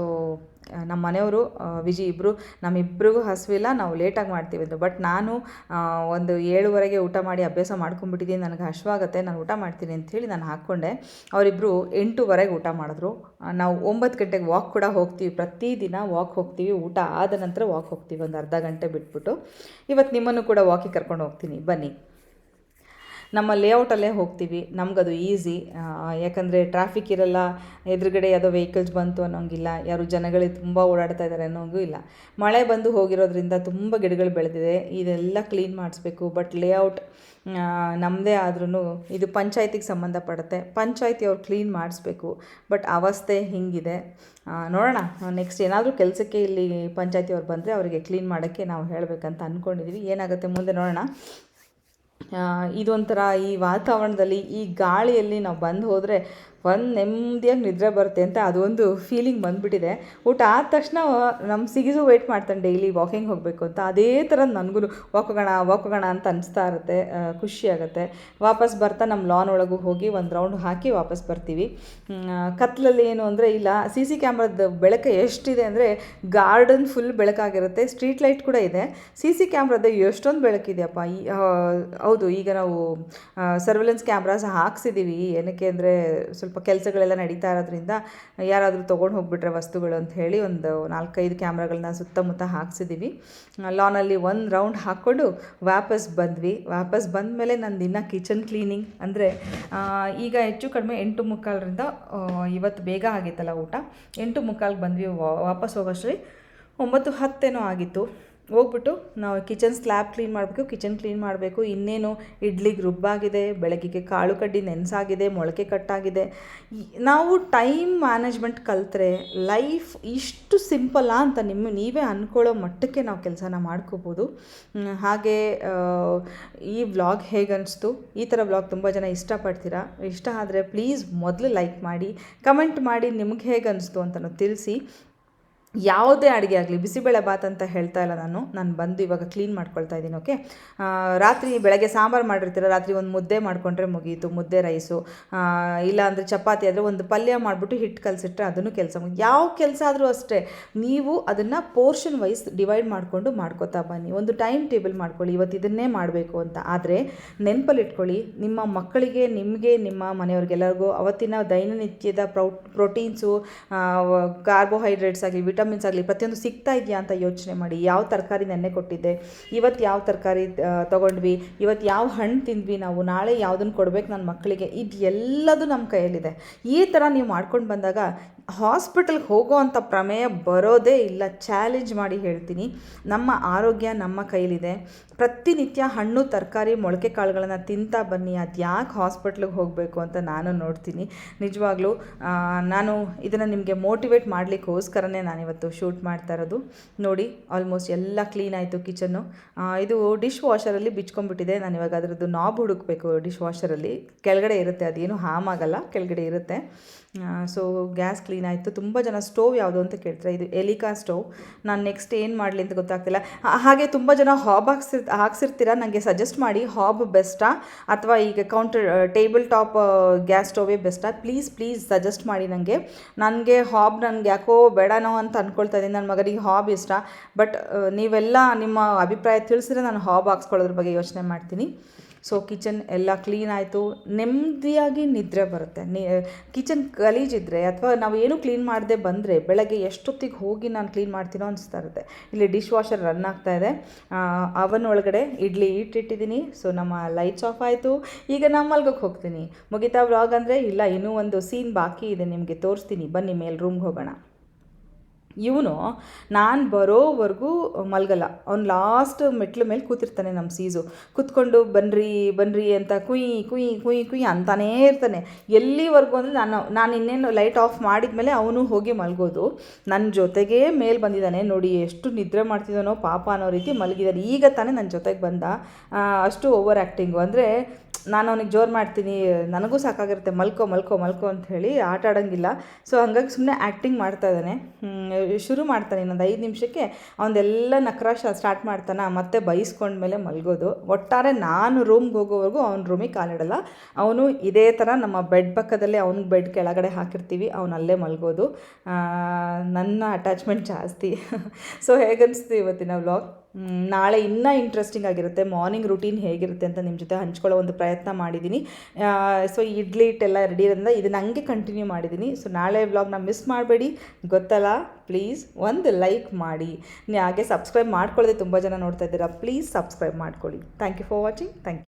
ನಮ್ಮ ಮನೆಯವರು ವಿಜಿ ಇಬ್ಬರು ನಮ್ಮಿಬ್ರಿಗೂ ಹಸಿವಿಲ್ಲ, ನಾವು ಲೇಟಾಗಿ ಮಾಡ್ತೀವಿ ಅಂದರು. ಬಟ್ ನಾನು ಒಂದು ಏಳುವರೆಗೆ ಊಟ ಮಾಡಿ ಅಭ್ಯಾಸ ಮಾಡ್ಕೊಂಡ್ಬಿಟ್ಟಿದ್ದೀನಿ, ನನಗೆ ಹಶ್ವಾಗತ್ತೆ, ನಾನು ಊಟ ಮಾಡ್ತೀನಿ ಅಂಥೇಳಿ ನಾನು ಹಾಕ್ಕೊಂಡೆ. ಅವರಿಬ್ಬರು ಎಂಟೂವರೆಗೆ ಊಟ ಮಾಡಿದ್ರು. ನಾವು ಒಂಬತ್ತು ಗಂಟೆಗೆ ವಾಕ್ ಕೂಡ ಹೋಗ್ತೀವಿ. ಪ್ರತಿದಿನ ವಾಕ್ ಹೋಗ್ತೀವಿ, ಊಟ ಆದ ನಂತರ ವಾಕ್ ಹೋಗ್ತೀವಿ, ಒಂದು ಅರ್ಧ ಗಂಟೆ ಬಿಟ್ಬಿಟ್ಟು. ಇವತ್ತು ನಿಮ್ಮನ್ನು ಕೂಡ ವಾಕಿಗೆ ಕರ್ಕೊಂಡು ಹೋಗ್ತೀನಿ. ಬನ್ನಿ. ನಮ್ಮ ಲೇಔಟಲ್ಲೇ ಹೋಗ್ತೀವಿ. ನಮಗದು ಈಸಿ ಯಾಕಂದರೆ ಟ್ರಾಫಿಕ್ ಇರಲ್ಲ, ಎದುರುಗಡೆ ಯಾವುದೋ ವೆಹಿಕಲ್ಸ್ ಬಂತು ಅನ್ನೋಂಗಿಲ್ಲ, ಯಾರು ಜನಗಳಿಗೆ ತುಂಬ ಓಡಾಡ್ತಾ ಇದ್ದಾರೆ ಅನ್ನೋಂಗೂ ಇಲ್ಲ. ಮಳೆ ಬಂದು ಹೋಗಿರೋದ್ರಿಂದ ತುಂಬ ಗಿಡಗಳು ಬೆಳೆದಿದೆ. ಇದೆಲ್ಲ ಕ್ಲೀನ್ ಮಾಡಿಸ್ಬೇಕು. ಬಟ್ ಲೇಔಟ್ ನಮ್ಮದೇ ಆದ್ರೂ ಇದು ಪಂಚಾಯತಿಗೆ ಸಂಬಂಧಪಡುತ್ತೆ ಪಂಚಾಯತಿ ಅವ್ರು ಕ್ಲೀನ್ ಮಾಡಿಸ್ಬೇಕು. ಬಟ್ ಅವಸ್ಥೆ ಹಿಂಗಿದೆ. ನೋಡೋಣ. ನೆಕ್ಸ್ಟ್ ಏನಾದರೂ ಕೆಲಸಕ್ಕೆ ಇಲ್ಲಿ ಪಂಚಾಯತಿ ಅವ್ರು ಬಂದರೆ ಅವರಿಗೆ ಕ್ಲೀನ್ ಮಾಡೋಕ್ಕೆ ನಾವು ಹೇಳಬೇಕಂತ ಅಂದ್ಕೊಂಡಿದ್ದೀವಿ ಏನಾಗುತ್ತೆ ಮುಂದೆ ನೋಡೋಣ. ಇದೊಂಥರ ಈ ವಾತಾವರಣದಲ್ಲಿ ಈ ಗಾಳಿಯಲ್ಲಿ ನಾವು ಬಂದು ಹೋದರೆ ಒಂದು ನೆಮ್ಮದಿಯಾಗಿ ನಿದ್ರೆ ಬರುತ್ತೆ ಅಂತ ಅದೊಂದು ಫೀಲಿಂಗ್ ಬಂದುಬಿಟ್ಟಿದೆ. ಊಟ ಆದ ತಕ್ಷಣ ನಮ್ಮ ಸಿಗಿಸು ವೆಯ್ಟ್ ಮಾಡ್ತಾನೆ ಡೈಲಿ ವಾಕಿಂಗ್ ಹೋಗಬೇಕು ಅಂತ. ಅದೇ ಥರ ನನಗೂ ವಾಕ್ ಹೋಗೋಣ ಅಂತ ಅನಿಸ್ತಾ ಇರುತ್ತೆ ಖುಷಿಯಾಗುತ್ತೆ ವಾಪಸ್ ಬರ್ತಾ ನಮ್ಮ ಲಾನ್ ಒಳಗೂ ಹೋಗಿ ಒಂದು ರೌಂಡ್ ಹಾಕಿ ವಾಪಸ್ ಬರ್ತೀವಿ. ಕತ್ತಲಲ್ಲಿ ಏನು ಅಂದರೆ, ಇಲ್ಲ ಸಿ ಸಿ ಕ್ಯಾಮ್ರಾದ ಬೆಳಕು ಎಷ್ಟಿದೆ ಅಂದರೆ ಗಾರ್ಡನ್ ಫುಲ್ ಬೆಳಕಾಗಿರುತ್ತೆ ಸ್ಟ್ರೀಟ್ ಲೈಟ್ ಕೂಡ ಇದೆ. ಸಿ ಸಿ ಕ್ಯಾಮ್ರಾದ ಎಷ್ಟೊಂದು ಬೆಳಕಿದೆಯಪ್ಪ ಈ ಹೌದು, ಈಗ ನಾವು ಸರ್ವೆಲೆನ್ಸ್ ಕ್ಯಾಮ್ರಾಸ್ ಹಾಕ್ಸಿದ್ದೀವಿ ಏನಕ್ಕೆ ಅಂದರೆ ಸ್ವಲ್ಪ ಕೆಲಸಗಳೆಲ್ಲ ನಡೀತಾ ಇರೋದ್ರಿಂದ ಯಾರಾದರೂ ತೊಗೊಂಡು ಹೋಗ್ಬಿಟ್ರೆ ವಸ್ತುಗಳು ಅಂತ ಹೇಳಿ ಒಂದು ನಾಲ್ಕೈದು ಕ್ಯಾಮ್ರಾಗಳನ್ನ ಸುತ್ತಮುತ್ತ ಹಾಕ್ಸಿದ್ದೀವಿ ಲಾನಲ್ಲಿ ಒಂದು ರೌಂಡ್ ಹಾಕ್ಕೊಂಡು ವಾಪಸ್ ಬಂದ್ವಿ. ವಾಪಸ್ ಬಂದ ಮೇಲೆ ನಂದು ಇನ್ನೂ ಕಿಚನ್ ಕ್ಲೀನಿಂಗ್ ಅಂದರೆ ಈಗ ಹೆಚ್ಚು ಕಡಿಮೆ ಎಂಟು ಮುಕ್ಕಾಲರಿಂದ ಇವತ್ತು ಬೇಗ ಆಗಿತ್ತಲ್ಲ ಊಟ. ಎಂಟು ಮುಕ್ಕಾಲ್ಗೆ ಬಂದ್ವಿ ವಾಪಸ್ ಹೋಗೋಷ್ಟ್ರಿ ಒಂಬತ್ತು ಹತ್ತೇನೋ ಆಗಿತ್ತು. ಹೋಗ್ಬಿಟ್ಟು ನಾವು ಕಿಚನ್ ಸ್ಲ್ಯಾಬ್ ಕ್ಲೀನ್ ಮಾಡಬೇಕು ಕಿಚನ್ ಕ್ಲೀನ್ ಮಾಡಬೇಕು. ಇನ್ನೇನು ಇಡ್ಲಿಗೆ ರುಬ್ಬಾಗಿದೆ ಬೆಳಗ್ಗೆಗೆ ಕಾಳು ಕಡ್ಡಿ ನೆನೆಸಾಗಿದೆ, ಮೊಳಕೆ ಕಟ್ಟಾಗಿದೆ. ನಾವು ಟೈಮ್ ಮ್ಯಾನೇಜ್ಮೆಂಟ್ ಕಲಿತ್ರೆ ಲೈಫ್ ಇಷ್ಟು ಸಿಂಪಲ್ಲಾ ಅಂತ ನಿಮ್ಮ ನೀವೇ ಅಂದ್ಕೊಳ್ಳೋ ಮಟ್ಟಕ್ಕೆ ನಾವು ಕೆಲಸನ ಮಾಡ್ಕೋಬೋದು. ಹಾಗೆ ಈ ವ್ಲಾಗ್ ಹೇಗೆ ಅನಿಸ್ತು? ಈ ಥರ ವ್ಲಾಗ್ ತುಂಬ ಜನ ಇಷ್ಟಪಡ್ತೀರಾ? ಇಷ್ಟ ಆದರೆ ಪ್ಲೀಸ್ ಮೊದಲು ಲೈಕ್ ಮಾಡಿ ಕಮೆಂಟ್ ಮಾಡಿ ನಿಮ್ಗೆ ಹೇಗೆ ಅನಿಸ್ತು ತಿಳಿಸಿ. ಯಾವುದೇ ಅಡುಗೆ ಆಗಲಿ, ಬಿಸಿಬೇಳೆ ಬಾತ್ ಅಂತ ಹೇಳ್ತಾ ಇಲ್ಲ ನಾನು. ನಾನು ಬಂದು ಇವಾಗ ಕ್ಲೀನ್ ಮಾಡ್ಕೊಳ್ತಾ ಇದ್ದೀನಿ ಓಕೆ ರಾತ್ರಿ ಬೆಳಗ್ಗೆ ಸಾಂಬಾರು ಮಾಡಿರ್ತೀರ? ರಾತ್ರಿ ಒಂದು ಮುದ್ದೆ ಮಾಡಿಕೊಂಡ್ರೆ ಮುಗೀತು, ಮುದ್ದೆ ರೈಸು ಇಲ್ಲ ಅಂದರೆ ಚಪಾತಿ ಆದರೆ ಒಂದು ಪಲ್ಯ ಮಾಡಿಬಿಟ್ಟು ಹಿಟ್ಟು ಕಲಸಿಟ್ರೆ ಅದನ್ನು ಕೆಲಸ ಯಾವ ಕೆಲಸ ಆದರೂ ಅಷ್ಟೇ, ನೀವು ಅದನ್ನು ಪೋರ್ಷನ್ ವೈಸ್ ಡಿವೈಡ್ ಮಾಡಿಕೊಂಡು ಮಾಡ್ಕೋತಾ ಬನ್ನಿ. ಒಂದು ಟೈಮ್ ಟೇಬಲ್ ಮಾಡ್ಕೊಳ್ಳಿ, ಇವತ್ತು ಇದನ್ನೇ ಮಾಡಬೇಕು ಅಂತ. ಆದರೆ ನೆನಪಲ್ಲಿ ಇಟ್ಕೊಳ್ಳಿ ನಿಮ್ಮ ಮಕ್ಕಳಿಗೆ, ನಿಮಗೆ, ನಿಮ್ಮ ಮನೆಯವ್ರಿಗೆಲ್ಲರಿಗೂ ಅವತ್ತಿನ ದೈನನಿತ್ಯದ ಪ್ರೌ ಪ್ರೋಟೀನ್ಸು ಕಾರ್ಬೋಹೈಡ್ರೇಟ್ಸ್ ಆಗಲಿ ವಿಟಮಿನ್ಸ್ ಆಗಲಿ, ಪ್ರತಿಯೊಂದು ಸಿಗ್ತಾ ಇದೆಯಾ ಅಂತ ಯೋಚನೆ ಮಾಡಿ. ಯಾವ ತರಕಾರಿ ನೆನ್ನೆ ಕೊಟ್ಟಿದ್ದೆ? ಇವತ್ತು ಯಾವ ತರಕಾರಿ ತೊಗೊಂಡ್ವಿ? ಇವತ್ತು ಯಾವ ಹಣ್ಣು ತಿಂದ್ವಿ ನಾವು? ನಾಳೆ ಯಾವುದನ್ನು ಕೊಡ್ಬೇಕು ನನ್ನ ಮಕ್ಕಳಿಗೆ ಇದು ಎಲ್ಲದೂ ನಮ್ಮ ಕೈಯಲ್ಲಿದೆ. ಈ ಥರ ನೀವು ಮಾಡ್ಕೊಂಡು ಬಂದಾಗ ಹಾಸ್ಪಿಟಲ್ಗೆ ಹೋಗೋ ಅಂಥ ಪ್ರಮೇಯ ಬರೋದೇ ಇಲ್ಲ. ಚಾಲೆಂಜ್ ಮಾಡಿ ಹೇಳ್ತೀನಿ. ನಮ್ಮ ಆರೋಗ್ಯ ನಮ್ಮ ಕೈಲಿದೆ. ಪ್ರತಿನಿತ್ಯ ಹಣ್ಣು, ತರಕಾರಿ, ಮೊಳಕೆ ಕಾಳುಗಳನ್ನು ತಿಂತಾ ಬನ್ನಿ. ಅದು ಯಾಕೆ ಹಾಸ್ಪಿಟ್ಲಿಗೆ ಹೋಗಬೇಕು ಅಂತ ನಾನು ನೋಡ್ತೀನಿ. ನಿಜವಾಗ್ಲೂ ನಾನು ಇದನ್ನು ನಿಮಗೆ ಮೋಟಿವೇಟ್ ಮಾಡಲಿಕ್ಕೋಸ್ಕರನೇ ನಾನಿವತ್ತು ಶೂಟ್ ಮಾಡ್ತಾ ಇರೋದು. ನೋಡಿ, ಆಲ್ಮೋಸ್ಟ್ ಎಲ್ಲ ಕ್ಲೀನ್ ಆಯಿತು ಕಿಚನ್ನು. ಇದು ಡಿಶ್ ವಾಷರಲ್ಲಿ ಬಿಚ್ಕೊಂಡ್ಬಿಟ್ಟಿದೆ. ನಾನು ಇವಾಗ ಅದರದ್ದು ನಾಬ್ ಹುಡುಕಬೇಕು ಡಿಶ್ ವಾಷರಲ್ಲಿ. ಕೆಳಗಡೆ ಇರುತ್ತೆ, ಅದೇನು ಹಾಮ್ ಆಗಲ್ಲ, ಕೆಳಗಡೆ ಇರುತ್ತೆ. ಸೊ, ಗ್ಯಾಸ್ ಕ್ಲೀನ್ ಆಯಿತು ತುಂಬ ಜನ ಸ್ಟೋವ್ ಯಾವುದು ಅಂತ ಕೇಳ್ತಾರೆ. ಇದು ಎಲಿಕಾ ಸ್ಟೋವ್. ನಾನು ನೆಕ್ಸ್ಟ್ ಏನು ಮಾಡಲಿ ಅಂತ ಗೊತ್ತಾಗ್ತಿಲ್ಲ. ಹಾಗೆ ತುಂಬ ಜನ ಹಾಬ್ ಹಾಕ್ಸಿರ್, ಹಾಕ್ಸಿರ್ತೀರ? ನನಗೆ ಸಜೆಸ್ಟ್ ಮಾಡಿ. ಹಾಬ್ ಬೆಸ್ಟಾ? ಅಥವಾ ಈಗ ಕೌಂಟರ್ ಟೇಬಲ್ ಟಾಪ್ ಗ್ಯಾಸ್ ಸ್ಟೋವೇ ಬೆಸ್ಟಾ? ಪ್ಲೀಸ್ ಪ್ಲೀಸ್ ಸಜೆಸ್ಟ್ ಮಾಡಿ ನನಗೆ ನನಗೆ ಹಾಬ್ ನನಗೆ ಯಾಕೋ ಬೇಡನೋ ಅಂತ ಅಂದ್ಕೊಳ್ತಾ ಇದ್ದೀನಿ. ನನ್ನ ಮಗನಿಗೆ ಹಾಬ್ ಇಷ್ಟ. ಬಟ್ ನೀವೆಲ್ಲ ನಿಮ್ಮ ಅಭಿಪ್ರಾಯ ತಿಳಿಸಿದ್ರೆ ನಾನು ಹಾಬ್ ಹಾಕ್ಸ್ಕೊಳ್ಳೋದ್ರ ಬಗ್ಗೆ ಯೋಚನೆ ಮಾಡ್ತೀನಿ. ಸೊ ಕಿಚನ್ ಎಲ್ಲ ಕ್ಲೀನ್ ಆಯಿತು. ನೆಮ್ಮದಿಯಾಗಿ ನಿದ್ರೆ ಬರುತ್ತೆ. ಕಿಚನ್ ಗಲೀಜಿದ್ರೆ ಅಥವಾ ನಾವು ಏನು ಕ್ಲೀನ್ ಮಾಡದೆ ಬಂದರೆ ಬೆಳಗ್ಗೆ ಎಷ್ಟೊತ್ತಿಗೆ ಹೋಗಿ ನಾನು ಕ್ಲೀನ್ ಮಾಡ್ತೀನೋ ಅನಿಸ್ತಾ ಇರುತ್ತೆ. ಇಲ್ಲಿ ಡಿಶ್ ವಾಷರ್ ರನ್ ಆಗ್ತಾ ಇದೆ. ಅವನ್ ಒಳಗಡೆ ಇಡ್ಲಿ ಇಟ್ಟಿಟ್ಟಿದ್ದೀನಿ ಸೊ ನಮ್ಮ ಲೈಟ್ಸ್ ಆಫ್ ಆಯಿತು. ಈಗ ನಾನು ಮಲ್ಗೋಕ್ಕೆ ಹೋಗ್ತೀನಿ. ಮುಗಿತಾ ವ್ಲಾಗ್ ಅಂದರೆ ಇಲ್ಲ, ಇನ್ನೂ ಒಂದು ಸೀನ್ ಬಾಕಿ ಇದೆ ನಿಮಗೆ ತೋರಿಸ್ತೀನಿ. ಬನ್ನಿ, ಮೇಲೆ ರೂಮ್ಗೆ ಹೋಗೋಣ. ಇವನು ನಾನು ಬರೋವರೆಗೂ ಮಲಗಲ್ಲ. ಅವ್ನು ಲಾಸ್ಟ್ ಮೆಟ್ಲು ಮೇಲೆ ಕೂತಿರ್ತಾನೆ ನಮ್ಮ ಸೀಸು. ಕೂತ್ಕೊಂಡು ಬನ್ರಿ ಬನ್ರಿ ಅಂತ ಕುಯ್ ಕುಯ್ ಕುಯ್ ಕುಯ್ ಅಂತಾನೇ ಇರ್ತಾನೆ. ಎಲ್ಲಿವರೆಗೂ ಅಂದರೆ ನಾನು ನಾನು ಇನ್ನೇನು ಲೈಟ್ ಆಫ್ ಮಾಡಿದ್ಮೇಲೆ ಅವನು ಹೋಗಿ ಮಲಗೋದು. ನನ್ನ ಜೊತೆಗೇ ಮೇಲೆ ಬಂದಿದ್ದಾನೆ. ನೋಡಿ ಎಷ್ಟು ನಿದ್ರೆ ಮಾಡ್ತಿದ್ದಾನೋ ಪಾಪ ಅನ್ನೋ ರೀತಿ ಮಲಗಿದ್ದಾನೆ. ಈಗ ತಾನೇ ನನ್ನ ಜೊತೆಗೆ ಬಂದ ಅಷ್ಟು ಓವರ್ ಆ್ಯಕ್ಟಿಂಗು ಅಂದರೆ ನಾನು ಅವನಿಗೆ ಜೋರು ಮಾಡ್ತೀನಿ, ನನಗೂ ಸಾಕಾಗಿರುತ್ತೆ, ಮಲ್ಕೋ ಮಲ್ಕೋ ಮಲ್ಕೋ ಅಂತ ಹೇಳಿ ಆಟ ಆಡೋಂಗಿಲ್ಲ. ಸೊ ಹಂಗಾಗಿ ಸುಮ್ಮನೆ ಆ್ಯಕ್ಟಿಂಗ್ ಮಾಡ್ತಾ ಇದ್ದಾನೆ. ಶುರು ಮಾಡ್ತಾನೆ ಇನ್ನೊಂದು ಐದು ನಿಮಿಷಕ್ಕೆ. ಅವನದೆಲ್ಲ ನಕ್ರಾಶ ಸ್ಟಾರ್ಟ್ ಮಾಡ್ತಾನೆ, ಮತ್ತೆ ಬೈಸ್ಕೊಂಡ್ಮೇಲೆ ಮಲ್ಗೋದು. ಒಟ್ಟಾರೆ ನಾನು ರೂಮ್ಗೆ ಹೋಗೋವರೆಗೂ ಅವ್ನ ರೂಮಿಗೆ ಕಾಲಿಡಲ್ಲ ಅವನು ಇದೇ ಥರ ನಮ್ಮ ಬೆಡ್ ಪಕ್ಕದಲ್ಲೇ ಅವ್ನ ಬೆಡ್ ಕೆಳಗಡೆ ಹಾಕಿರ್ತೀವಿ ಅವನಲ್ಲೇ ಮಲ್ಗೋದು. ನನ್ನ ಅಟ್ಯಾಚ್ಮೆಂಟ್ ಜಾಸ್ತಿ. ಸೊ ಹೇಗನ್ನಿಸ್ತು ಇವತ್ತಿನ ವ್ಲಾಗ್ ನಾಳೆ ಇನ್ನೂ ಇಂಟ್ರೆಸ್ಟಿಂಗ್ ಆಗಿರುತ್ತೆ. ಮಾರ್ನಿಂಗ್ ರುಟೀನ್ ಹೇಗಿರುತ್ತೆ ಅಂತ ನಿಮ್ಮ ಜೊತೆ ಹಂಚ್ಕೊಳ್ಳೋ ಒಂದು ಪ್ರಯತ್ನ ಮಾಡಿದ್ದೀನಿ ಸೊ ಇಡ್ಲಿ ಹಿಟ್ಟೆಲ್ಲ ರೆಡಿ ಇರೋದ್ರಿಂದ ಇದನ್ನ ಹಂಗೆ ಕಂಟಿನ್ಯೂ ಮಾಡಿದ್ದೀನಿ ಸೊ ನಾಳೆ ವ್ಲಾಗ್ನ ಮಿಸ್ ಮಾಡಬೇಡಿ. ಗೊತ್ತಲ್ಲ? ಪ್ಲೀಸ್ ಒಂದು ಲೈಕ್ ಮಾಡಿ. ನೀವು ಹಾಗೆ ಸಬ್ಸ್ಕ್ರೈಬ್ ಮಾಡ್ಕೊಳ್ಳದೆ ತುಂಬ ಜನ ನೋಡ್ತಾ ಇದ್ದೀರಾ ಪ್ಲೀಸ್ ಸಬ್ಸ್ಕ್ರೈಬ್ ಮಾಡ್ಕೊಳ್ಳಿ. Thank you for watching thank you